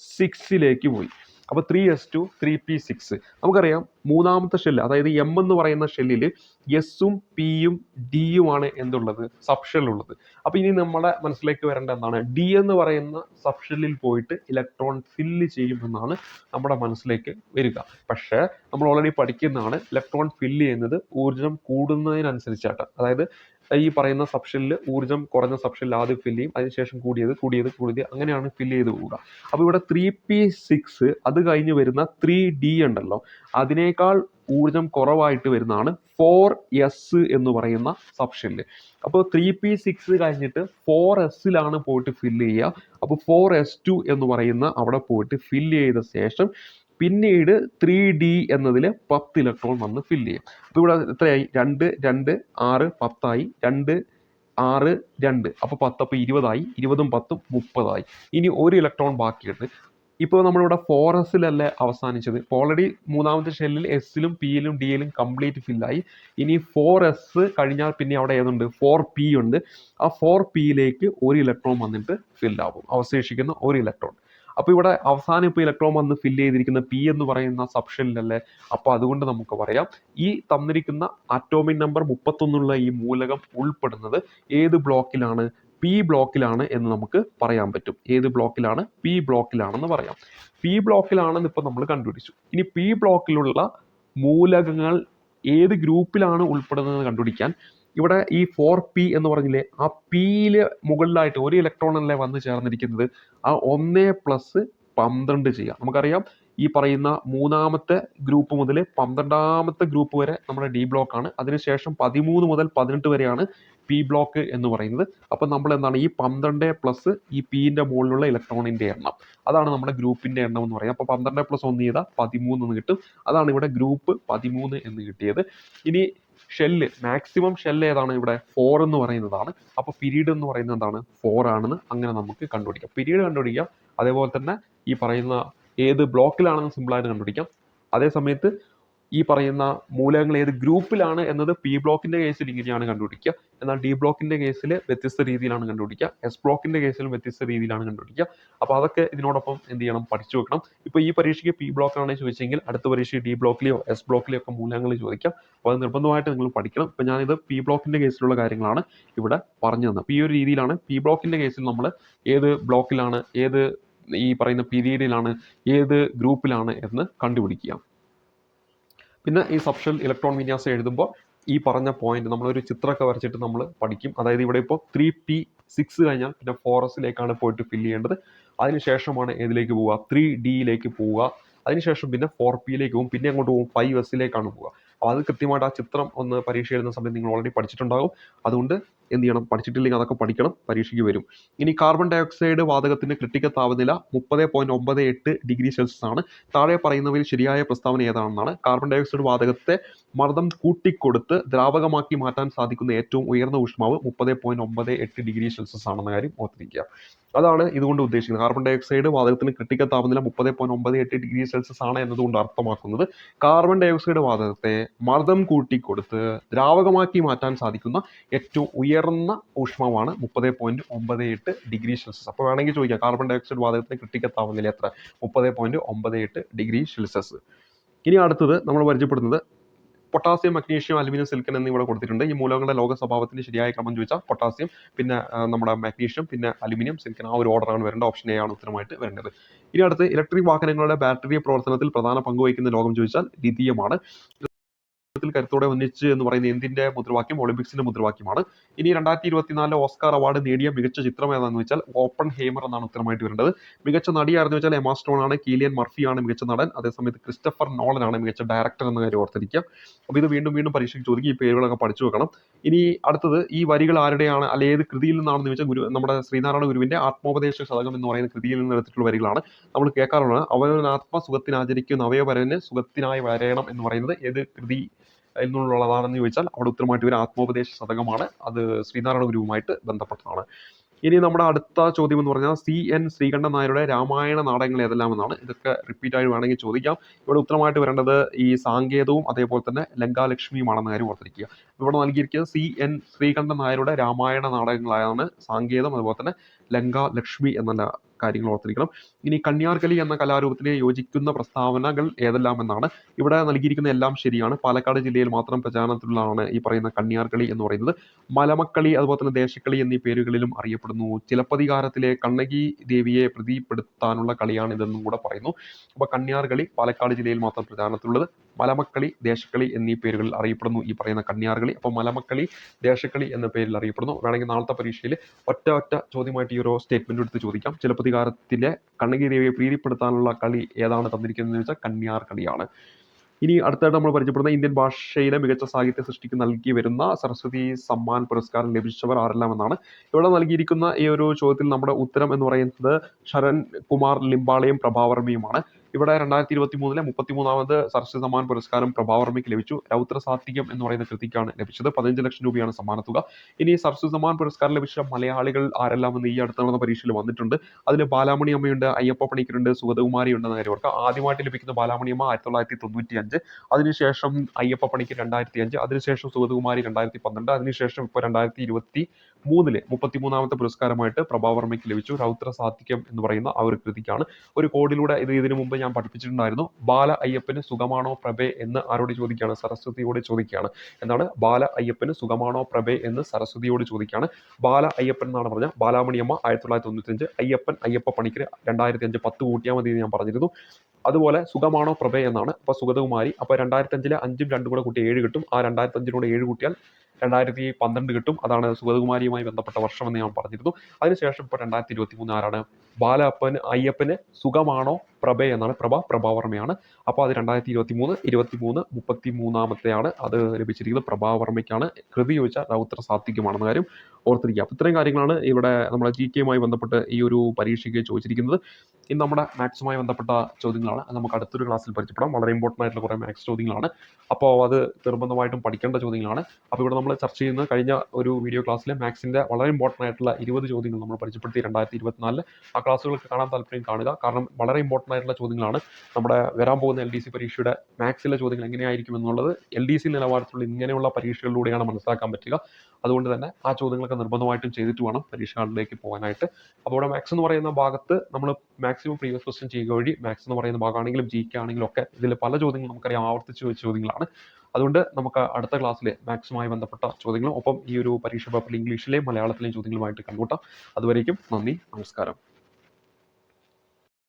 സിക്സിലേക്ക് പോയി. അപ്പോൾ three S two three P six നമുക്കറിയാം മൂന്നാമത്തെ ഷെല്ല് അതായത് എം എന്ന് പറയുന്ന ഷെല്ലിൽ എസും പിയും ഡിയുമാണ് എന്തുള്ളത്? സബ്ഷെൽ ഉള്ളത്. അപ്പോൾ ഇനി നമ്മുടെ മനസ്സിലേക്ക് വരേണ്ട എന്താണ്? ഡി എന്ന് പറയുന്ന സബ്ഷെല്ലിൽ പോയിട്ട് ഇലക്ട്രോൺ ഫില്ല് ചെയ്യുമെന്നാണ് നമ്മുടെ മനസ്സിലേക്ക് വരിക. പക്ഷേ നമ്മൾ ഓൾറെഡി പഠിക്കുന്നതാണ് ഇലക്ട്രോൺ ഫില്ല് ചെയ്യുന്നത് ഊർജം കൂടുന്നതിനനുസരിച്ചാണ് അതായത് ഈ പറയുന്ന സബ്ഷനിൽ ഊർജം കുറഞ്ഞ സബ്ഷനിൽ ആദ്യം ഫില്ല് ചെയ്യും. അതിനുശേഷം കൂടിയത് കൂടിയത് കൂടിയത് അങ്ങനെയാണ് ഫില്ല് ചെയ്ത് പോവുക അപ്പോൾ ഇവിടെ ത്രീ പി സിക്സ് അത് കഴിഞ്ഞ് വരുന്ന ത്രീ ഡി ഉണ്ടല്ലോ. അതിനേക്കാൾ ഊർജം കുറവായിട്ട് വരുന്നതാണ് ഫോർ എസ് എന്ന് പറയുന്ന സബ്ഷനിൽ അപ്പോൾ ത്രീ പി സിക്സ് കഴിഞ്ഞിട്ട് ഫോർ എസ്സിലാണ് പോയിട്ട് ഫില്ല് ചെയ്യുക. അപ്പോൾ ഫോർ എസ് ടു എന്ന് പറയുന്ന അവിടെ പോയിട്ട് ഫില്ല് ചെയ്ത ശേഷം പിന്നീട് ത്രീ ഡി എന്നതിൽ പത്ത് ഇലക്ട്രോൺ വന്ന് ഫില്ല് ചെയ്യും. അപ്പോൾ ഇവിടെ എത്രയായി? രണ്ട് രണ്ട് ആറ് പത്തായി. രണ്ട് ആറ് രണ്ട്. അപ്പോൾ പത്ത് അപ്പോൾ ഇരുപതായി. ഇരുപതും പത്തും മുപ്പതായി. ഇനി ഒരു ഇലക്ട്രോൺ ബാക്കിയുണ്ട്. ഇപ്പോൾ നമ്മളിവിടെ ഫോറസിലല്ലേ അവസാനിച്ചത്? ഇപ്പോൾ ഓൾറെഡി മൂന്നാമത്തെ ഷെല്ലിൽ എസിലും പിയിലും ഡിയിലും കംപ്ലീറ്റ് ഫില്ലായി ഇനി ഫോർ എസ് കഴിഞ്ഞാൽ പിന്നെ അവിടെ ഏതുണ്ട്? ഫോർ പി ഉണ്ട്. ആ ഫോർ പിയിലേക്ക് ഒരു ഇലക്ട്രോൺ വന്നിട്ട് ഫില്ലാവും അവശേഷിക്കുന്ന ഒരു ഇലക്ട്രോൺ അപ്പോൾ ഇവിടെ അവസാനം ഇപ്പോൾ ഇലക്ട്രോൺ വന്ന് ഫില്ല് ചെയ്തിരിക്കുന്ന പി എന്ന് പറയുന്ന സബ്ഷനിലല്ലേ അപ്പോൾ അതുകൊണ്ട് നമുക്ക് പറയാം. ഈ തന്നിരിക്കുന്ന അറ്റോമിക് നമ്പർ മുപ്പത്തൊന്നുള്ള ഈ മൂലകം ഉൾപ്പെടുന്നത് ഏത് ബ്ലോക്കിലാണ്? പി ബ്ലോക്കിലാണ് എന്ന് നമുക്ക് പറയാൻ പറ്റും. ഏത് ബ്ലോക്കിലാണ്? പി ബ്ലോക്കിലാണെന്ന് പറയാം. പി ബ്ലോക്കിലാണെന്ന് ഇപ്പോൾ നമ്മൾ കണ്ടുപിടിച്ചു. ഇനി പി ബ്ലോക്കിലുള്ള മൂലകങ്ങൾ ഏത് ഗ്രൂപ്പിലാണ് ഉൾപ്പെടുന്നത് കണ്ടുപിടിക്കാൻ ഇവിടെ ഈ ഫോർ പി എന്ന് പറഞ്ഞില്ലേ ആ പിയിൽ മുകളിലായിട്ട് ഒരു ഇലക്ട്രോൺ അല്ലേ വന്ന് ചേർന്നിരിക്കുന്നത് ആ ഒന്നേ പ്ലസ് പന്ത്രണ്ട് ചെയ്യാം. നമുക്കറിയാം ഈ പറയുന്ന മൂന്നാമത്തെ ഗ്രൂപ്പ് മുതൽ പന്ത്രണ്ടാമത്തെ ഗ്രൂപ്പ് വരെ നമ്മുടെ ഡി ബ്ലോക്ക് ആണ്. അതിനുശേഷം പതിമൂന്ന് മുതൽ പതിനെട്ട് വരെയാണ് പി ബ്ലോക്ക് എന്ന് പറയുന്നത്. അപ്പം നമ്മൾ എന്താണ് ഈ പന്ത്രണ്ട് പ്ലസ് ഈ പിന്റെ മുകളിലുള്ള ഇലക്ട്രോണിന്റെ എണ്ണം. അതാണ് നമ്മുടെ ഗ്രൂപ്പിന്റെ എണ്ണം എന്ന് പറയുന്നത് അപ്പോൾ പന്ത്രണ്ട് പ്ലസ് ഒന്ന് ചെയ്താൽ പതിമൂന്ന് എന്ന് കിട്ടും. അതാണ് ഇവിടെ ഗ്രൂപ്പ് പതിമൂന്ന് എന്ന് കിട്ടിയത്. ഇനി ഷെല്ല് മാക്സിമം ഷെല്ല് ഏതാണ് ഇവിടെ? ഫോർ എന്ന് പറയുന്നതാണ്. അപ്പോൾ പീരീഡ് എന്ന് പറയുന്നത് എന്താണ്? ഫോർ ആണെന്ന് അങ്ങനെ നമുക്ക് കണ്ടുപിടിക്കാം. പീരീഡ് കണ്ടുപിടിക്കാം. അതേപോലെ തന്നെ ഈ പറയുന്ന ഏത് ബ്ലോക്കിലാണെന്ന് സിമ്പിളായിട്ട് കണ്ടുപിടിക്കാം. അതേ സമയത്ത് ഈ പറയുന്ന മൂലകങ്ങൾ ഏത് ഗ്രൂപ്പിലാണ് എന്നത് പി ബ്ലോക്കിന്റെ കേസിൽ ഇങ്ങനെയാണ് കണ്ടുപിടിക്കുക. എന്നാൽ ഡി ബ്ലോക്കിന്റെ കേസിൽ വ്യത്യസ്ത രീതിയിലാണ് കണ്ടുപിടിക്കുക. എസ് ബ്ലോക്കിന്റെ കേസിലും വ്യത്യസ്ത രീതിയിലാണ് കണ്ടുപിടിക്കുക. അപ്പോൾ അതൊക്കെ ഇതിനോടൊപ്പം എന്ത് ചെയ്യണം? പഠിച്ചു വെക്കണം. ഇപ്പോൾ ഈ പരീക്ഷയ്ക്ക് പി ബ്ലോക്കാണ് ചോദിച്ചെങ്കിൽ അടുത്ത പരീക്ഷയ്ക്ക് ഡി ബ്ലോക്കിലെയോ എസ് ബ്ലോക്കിലെയോ ഒക്കെ മൂലകങ്ങൾ ചോദിക്കാം. അപ്പോൾ അത് നിർബന്ധമായിട്ട് നിങ്ങൾ പഠിക്കണം. ഇപ്പോൾ ഞാനിത് പി ബ്ലോക്കിന്റെ കേസിലുള്ള കാര്യങ്ങളാണ് ഇവിടെ പറഞ്ഞു തന്നത്. അപ്പോൾ ഈ ഒരു രീതിയിലാണ് പി ബ്ലോക്കിന്റെ കേസിൽ നമ്മൾ ഏത് ബ്ലോക്കിലാണ് ഏത് ഈ പറയുന്ന പീരീഡിലാണ് ഏത് ഗ്രൂപ്പിലാണ് എന്ന് കണ്ടുപിടിക്കുക. പിന്നെ ഈ സബ്ഷൽ ഇലക്ട്രോൺ വിന്യാസം എഴുതുമ്പോൾ ഈ പറഞ്ഞ പോയിന്റ് നമ്മളൊരു ചിത്രമൊക്കെ വരച്ചിട്ട് നമ്മൾ പഠിക്കും. അതായത് ഇവിടെ ഇപ്പോൾ ത്രീ പി സിക്സ് കഴിഞ്ഞാൽ പിന്നെ ഫോറസ്റ്റിലേക്കാണ് പോയിട്ട് ഫില്ല് ചെയ്യേണ്ടത്. അതിനുശേഷമാണ് ഏതിലേക്ക് പോവുക? ത്രീ ഡിയിലേക്ക് പോവുക. അതിനുശേഷം പിന്നെ ഫോർ പിയിലേക്ക് പോകും. പിന്നെ അങ്ങോട്ട് പോകും. ഫൈവ് എസിലേക്കാണ് പോവുക. അപ്പോൾ അത് കൃത്യമായിട്ട് ആ ചിത്രം ഒന്ന് പരീക്ഷ എഴുതുന്ന സമയത്ത് നിങ്ങൾ ഓൾറെഡി പഠിച്ചിട്ടുണ്ടാകും. അതുകൊണ്ട് എന്ത് ചെയ്യണം? പഠിച്ചിട്ടില്ലെങ്കിൽ അതൊക്കെ പഠിക്കണം പരീക്ഷയ്ക്ക് വരും. ഇനി കാർബൺ ഡൈ ഓക്സൈഡ് വാതകത്തിന്റെ ക്രിട്ടിക്കൽ താപനില മുപ്പത് പോയിന്റ് ഒമ്പത് എട്ട് ഡിഗ്രി സെൽഷ്യസ് ആണ്. താഴെ പറയുന്നവയിൽ ശരിയായ പ്രസ്താവന ഏതാണെന്നാണ്. കാർബൺ ഡൈ ഓക്സൈഡ് വാതകത്തെ മർദ്ദം കൂട്ടിക്കൊടുത്ത് ദ്രാവകമാക്കി മാറ്റാൻ സാധിക്കുന്ന ഏറ്റവും ഉയർന്ന ഊഷ്മാവ് മുപ്പത് പോയിന്റ് ഒമ്പത് എട്ട് ഡിഗ്രി സെൽഷ്യസ് ആണെന്ന കാര്യം ഓർത്തിരിക്കുക. അതാണ് ഇതുകൊണ്ട് ഉദ്ദേശിക്കുന്നത്. കാർബൺ ഡൈ ഓക്സൈഡ് വാതകത്തിന് ക്രിട്ടിക്കൽ താപനില മുപ്പത് പോയിന്റ് ഒമ്പത് എട്ട് ഡിഗ്രി സെൽഷ്യസ് ആണ് എന്നതുകൊണ്ട് അർത്ഥമാക്കുന്നത്. കാർബൺ ഡൈ ഓക്സൈഡ് വാതകത്തെ മർദ്ദം കൂട്ടിക്കൊടുത്ത് ദ്രാവകമാക്കി മാറ്റാൻ സാധിക്കുന്ന ഏറ്റവും ഉയർന്ന ഊഷ്മാവാണ് മുപ്പത് പോയിന്റ് ഒമ്പത് എട്ട് ഡിഗ്രി സെൽഷ്യസ് അപ്പോൾ വേണമെങ്കിൽ ചോദിക്കാം കാർബൺ ഡൈ ഓക്സൈഡ് വാതകത്തിന് ക്രിട്ടിക്കൽ താപനില എത്ര? മുപ്പത് പോയിന്റ് ഒമ്പത് എട്ട് ഡിഗ്രി സെൽഷ്യസ് ഇനി അടുത്തത് നമ്മൾ പരിചയപ്പെടുന്നത് പൊട്ടാസ്യം മഗ്നീഷ്യം അലുമിനിയം സിലിക്കൺ എന്നിവിടെ കൊടുത്തിട്ടുണ്ട്. ഈ മൂലകങ്ങളുടെ ലോക സ്വഭാവത്തിന്റെ ശരിയായ ക്രമം ചോദിച്ചാൽ പൊട്ടാസ്യം പിന്നെ നമ്മുടെ മാഗ്നീഷ്യം പിന്നെ അലുമിനിയം സിൽക്കൻ ആ ഒരു ഓർഡറാണ് വരേണ്ടത്. ഓപ്ഷൻ എ ആണ് ഉത്തരമായിട്ട് വരേണ്ടത്. ഇനി അടുത്ത് ഇലക്ട്രിക് വാഹനങ്ങളുടെ ബാറ്ററി പ്രവർത്തനത്തിൽ പ്രധാന പങ്ക് വഹിക്കുന്ന ലോകം ചോദിച്ചാൽ ലിഥിയമാണ് ത്തിൽ കരുത്തോടെ ഒന്നിച്ച് എന്ന് പറയുന്ന എന്തിന്റെ മുദ്രാവാക്യം? ഒളിമ്പിക്സിന്റെ മുദ്രാവാക്യമാണ്. ഇനി രണ്ടായിരത്തി ഇരുപത്തിനാലിലെ ഓസ്കാർ അവാർഡ് നേടിയ മികച്ച ചിത്രം ഏതാണെന്ന് വെച്ചാൽ ഓപ്പൺ ഹേമർ എന്നാണ് ഉത്തരമായിട്ട് വരേണ്ടത്. മികച്ച നടിയായിരുന്നു വെച്ചാൽ എമാ സ്റ്റോൺ ആണ് കീലിയൻ മർഫി ആണ് മികച്ച നടൻ. അതേസമയത്ത് ക്രിസ്റ്റഫർ നോളൻ ആണ് മികച്ച ഡയറക്ടർ എന്ന കാര്യം ഓർത്തിരിക്കുക. അപ്പോൾ ഇത് വീണ്ടും വീണ്ടും പരീക്ഷയ്ക്ക് ചോദിക്കും ഈ പേരുകളൊക്കെ പഠിച്ചു വെക്കണം. ഇനി അടുത്തത് ഈ വരികൾ ആരുടെയാണ്? അല്ലെ ഏത് കൃതിയിൽ നിന്നാണെന്ന് വെച്ചാൽ ഗുരു നമ്മുടെ ശ്രീനാരായണ ഗുരുവിന്റെ ആത്മോപദേശ ശതകം എന്ന് പറയുന്ന കൃതിയിൽ നിന്ന് എടുത്തിട്ടുള്ള വരികളാണ്. നമ്മൾ കേൾക്കാറുള്ളത് അവനാത്മ സുഖത്തിനാചരിക്കുന്ന അവയവരന് സുഖത്തിനായി വരയണം എന്ന് പറയുന്നത് ഏത് കൃതി എന്നുള്ളതാണെന്ന് ചോദിച്ചാൽ അവിടെ ഉത്തരമായിട്ട് ഒരു ആത്മോപദേശ ശതകമാണ്. അത് ശ്രീനാരായണ ഗുരുവുമായിട്ട് ബന്ധപ്പെട്ടതാണ്. ഇനി നമ്മുടെ അടുത്ത ചോദ്യം എന്ന് പറഞ്ഞാൽ സി എൻ ശ്രീകണ്ഠൻ നായരുടെ രാമായണ നാടകങ്ങൾ ഏതെല്ലാം എന്നാണ് ഇതൊക്കെ റിപ്പീറ്റ് ആയി വേണമെങ്കിൽ ചോദിക്കാം. ഇവിടെ ഉത്തരമായിട്ട് വരേണ്ടത് ഈ സാങ്കേതവും അതേപോലെ തന്നെ ലങ്കാലക്ഷ്മിയുമാണെന്ന കാര്യം ഓർത്തിരിക്കുക. ഇവിടെ നൽകിയിരിക്കുന്നത് സി എൻ ശ്രീകണ്ഠൻ നായരുടെ രാമായണ നാടകങ്ങളാണ് സാങ്കേതം അതുപോലെ തന്നെ ലങ്കാലക്ഷ്മി എന്ന കാര്യങ്ങൾ ഓർത്തിരിക്കണം. ഇനി കന്യാർകളി എന്ന കലാരൂപത്തിന് യോജിക്കുന്ന പ്രസ്താവനകൾ ഏതെല്ലാം എന്നാണ് ഇവിടെ നൽകിയിരിക്കുന്ന എല്ലാം ശരിയാണ്. പാലക്കാട് ജില്ലയിൽ മാത്രം പ്രചാരണത്തിലുള്ളതാണ് ഈ പറയുന്ന കന്യാർകളി എന്ന് പറയുന്നത്. മലമക്കളി അതുപോലെ തന്നെ ദേശക്കളി എന്നീ പേരുകളിലും അറിയപ്പെടുന്നു. ചിലപ്പതികാരത്തിലെ കണ്ണകി ദേവിയെ പ്രതിപ്പെടുത്താനുള്ള കളിയാണ് ഇതെന്നും കൂടെ പറയുന്നു. അപ്പോൾ കന്യാർകളി പാലക്കാട് ജില്ലയിൽ മാത്രം പ്രചാരണത്തിലുള്ളത്. മലമക്കളി ദേശക്കളി എന്നീ പേരുകളിൽ അറിയപ്പെടുന്നു ഈ പറയുന്ന കന്യാർകളി. അപ്പോൾ മലമക്കളി ദേശക്കളി എന്ന പേരിൽ അറിയപ്പെടുന്നു. വേണമെങ്കിൽ നാളത്തെ പരീക്ഷയിൽ ഒറ്റ ഒറ്റ ചോദ്യമായിട്ട് ഈ ഒരു സ്റ്റേറ്റ്മെന്റ് എടുത്ത് ചോദിക്കാം. ചിലപ്പതികാരത്തിലെ കണ്ണകി ദേവിയെ പ്രീതിപ്പെടുത്താനുള്ള കളി ഏതാണ് തന്നിരിക്കുന്നത് വെച്ചാൽ കന്യാർ കളിയാണ് ഇനി അടുത്തായിട്ട് നമ്മൾ പരിചയപ്പെടുന്ന ഇന്ത്യൻ ഭാഷയിലെ മികച്ച സാഹിത്യ സൃഷ്ടിക്ക് നൽകി വരുന്ന സരസ്വതി സമ്മാൻ പുരസ്കാരം ലഭിച്ചവർ ആരെല്ലാം എന്നാണ് ഇവിടെ നൽകിയിരിക്കുന്ന ഈ ഒരു ചോദ്യത്തിൽ നമ്മുടെ ഉത്തരം എന്ന് പറയുന്നത് ശരൺ കുമാർ ലിംബാളയും പ്രഭാവർമ്മയുമാണ്. ഇവിടെ രണ്ടായിരത്തി ഇരുപത്തി മൂന്നിലെ മുപ്പത്തിമൂന്നാമത് സരസ്വതി സമ്മാൻ പുരസ്കാരം പ്രഭാവർമ്മയ്ക്ക് ലഭിച്ചു. രൗദ്ര സാത്വികം എന്ന് പറയുന്ന കൃതിക്കാണ് ലഭിച്ചത്. പതിനഞ്ച് ലക്ഷം രൂപയാണ് സമ്മാനത്തുക ഇനി സരസ്വതി സമ്മാൻ പുരസ്കാരം ലഭിച്ച മലയാളികൾ ആരെല്ലാം എന്ന് ഈ അടുത്ത നടന്ന പരീക്ഷയിൽ വന്നിട്ടുണ്ട്. അതിൽ ബാലാമണി അമ്മയുണ്ട് അയ്യപ്പ പണിക്കരുണ്ട് സുഗതകുമാരി ഉണ്ടെന്ന് കാര്യം ഓർക്കുക ആദ്യമായിട്ട് ലഭിക്കുന്ന ബാലാമണി അമ്മ ആയിരത്തി തൊള്ളായിരത്തി തൊണ്ണൂറ്റി അഞ്ച് അതിനുശേഷം അയ്യപ്പ പണിക്കർ രണ്ടായിരത്തി അഞ്ച് അതിനുശേഷം സുഗതകുമാരി രണ്ടായിരത്തി പന്ത്രണ്ട് അതിനുശേഷം ഇപ്പോൾ രണ്ടായിരത്തി ഇരുപത്തി മൂന്നിൽ മുപ്പത്തിമൂന്നാമത്തെ പുരസ്കാരമായിട്ട് പ്രഭാവർമ്മയ്ക്ക് ലഭിച്ചു. രൗദ്ര സാത്വികം എന്ന് പറയുന്ന ആ ഒരു കൃതിക്കാണ്. ഒരു കോഡിലൂടെ ഇത് ഇതിനു മുമ്പ് ഞാൻ പഠിപ്പിച്ചിട്ടുണ്ടായിരുന്നു. ബാല അയ്യപ്പന് സുഖമാണോ പ്രഭേ എന്ന് ആരോട് ചോദിക്കുകയാണ്? സരസ്വതിയോട് ചോദിക്കുകയാണ്. എന്താണ്? ബാല അയ്യപ്പന് സുഖമാണോ പ്രഭേ എന്ന് സരസ്വതിയോട് ചോദിക്കുകയാണ്. ബാല അയ്യപ്പൻ എന്നാണ് പറഞ്ഞ ബാലാമണിയമ്മ ആയിരത്തി തൊള്ളായിരത്തി തൊണ്ണൂറ്റഞ്ച് അയ്യപ്പൻ അയ്യപ്പ പണിക്കർ രണ്ടായിരത്തി അഞ്ച് പത്ത് കൂട്ടിയാൽ മതി എന്ന് ഞാൻ പറഞ്ഞിരുന്നു. അതുപോലെ സുഖമാണോ പ്രഭേ എന്നാണ്. അപ്പോൾ സുഗതകുമാരി അപ്പോൾ രണ്ടായിരത്തി അഞ്ചിലെ അഞ്ചും രണ്ടും കൂടെ കൂട്ടി ഏഴ് കിട്ടും. ആ രണ്ടായിരത്തി അഞ്ചിനോട് ഏഴ് കൂട്ടിയാൽ രണ്ടായിരത്തി പന്ത്രണ്ട് കിട്ടും. അതാണ് സുഗതകുമാരിയുമായി ബന്ധപ്പെട്ട വർഷമെന്ന് ഞാൻ പറഞ്ഞിരുന്നു. അതിനുശേഷം ഇപ്പോൾ രണ്ടായിരത്തി ഇരുപത്തി മൂന്ന് ആരാണ്? ബാലപ്പന് അയ്യപ്പന് സുഖമാണോ പ്രഭ എന്നാണ്. പ്രഭ പ്രഭാവർമ്മയാണ്. അപ്പോൾ അത് രണ്ടായിരത്തി ഇരുപത്തി മൂന്ന് ഇരുപത്തി മൂന്ന് മുപ്പത്തി മൂന്നാമത്തെയാണ് അത് ലഭിച്ചിരിക്കുന്നത്. പ്രഭാവർമ്മയ്ക്കാണ് കൃതി ചോദിച്ചാൽ രൗത്ര സാത്വികമാണെന്ന കാര്യം ഓർത്തിരിക്കുക. അപ്പോൾ ഇത്രയും കാര്യങ്ങളാണ് ഇവിടെ നമ്മുടെ ജി കെയുമായി ബന്ധപ്പെട്ട് ഈ ഒരു പരീക്ഷയ്ക്ക് ചോദിച്ചിരിക്കുന്നത്. ഇന്ന് നമ്മുടെ മാത്സുമായി ബന്ധപ്പെട്ട ചോദ്യങ്ങളാണ്. അത് നമുക്ക് അടുത്തൊരു ക്ലാസ്സിൽ പരിചയപ്പെടാം. വളരെ ഇമ്പോർട്ടന്റ് ആയിട്ടുള്ള കുറേ മാത്സ് ചോദ്യങ്ങളാണ്. അപ്പോൾ അത് നിർബന്ധമായിട്ടും പഠിക്കേണ്ട ചോദ്യങ്ങളാണ്. അപ്പോൾ ഇവിടെ നമ്മൾ ചർച്ച ചെയ്യുന്ന കഴിഞ്ഞ ഒരു വീഡിയോ ക്ലാസ്സിലെ മാത്സിന്റെ വളരെ ഇമ്പോർട്ടന്റ് ആയിട്ടുള്ള ഇരുപത് ചോദ്യങ്ങൾ നമ്മൾ പരിചയപ്പെടുത്തി. രണ്ടായിരത്തി ഇരുപത്തിനാലിൽ ആ ക്ലാസ്സുകൾക്ക് കാണാൻ താല്പര്യം കാണുക. കാരണം വളരെ ഇമ്പോർട്ടന്റ് ആയിട്ടുള്ള ചോദ്യങ്ങളാണ്. നമ്മുടെ വരാൻ പോകുന്ന എൽ ഡി സി പരീക്ഷയുടെ മാത്സിലെ ചോദ്യങ്ങൾ എങ്ങനെയായിരിക്കും എന്നുള്ളത് എൽ ഡി സി നിലവാരത്തിലുള്ള ഇങ്ങനെയുള്ള പരീക്ഷകളിലൂടെയാണ് മനസ്സിലാക്കാൻ പറ്റുക. അതുകൊണ്ട് തന്നെ ആ ചോദ്യങ്ങളൊക്കെ നിർബന്ധമായിട്ടും ചെയ്തിട്ട് വേണം പരീക്ഷകളിലേക്ക് പോകാനായിട്ട്. അപ്പോൾ ഇവിടെ മാത്സ് എന്ന് പറയുന്ന ഭാഗത്ത് നമ്മൾ മാക്സിമം പ്രീവിയസ് ക്വസ്റ്റ്യൻ ചെയ്യുക വഴി മാത്സ് എന്ന് പറയുന്ന ഭാഗമാണെങ്കിലും ജി കെ ആണെങ്കിലും ഒക്കെ ഇതിൽ പല ചോദ്യങ്ങളും നമുക്കറിയാം. ആവർത്തിച്ച് ചോദിച്ച ചോദ്യങ്ങളാണ്. അതുകൊണ്ട് നമുക്ക് അടുത്ത ക്ലാസ്സിൽ മാത്സുമായി ബന്ധപ്പെട്ട ചോദ്യങ്ങളും ഒപ്പം ഈ ഒരു പരീക്ഷ പേപ്പറിൽ ഇംഗ്ലീഷിലെയും മലയാളത്തിലെയും ചോദ്യങ്ങളുമായിട്ട് കണ്ടുകൂട്ടാം അതുവരേക്കും നന്ദി നമസ്കാരം.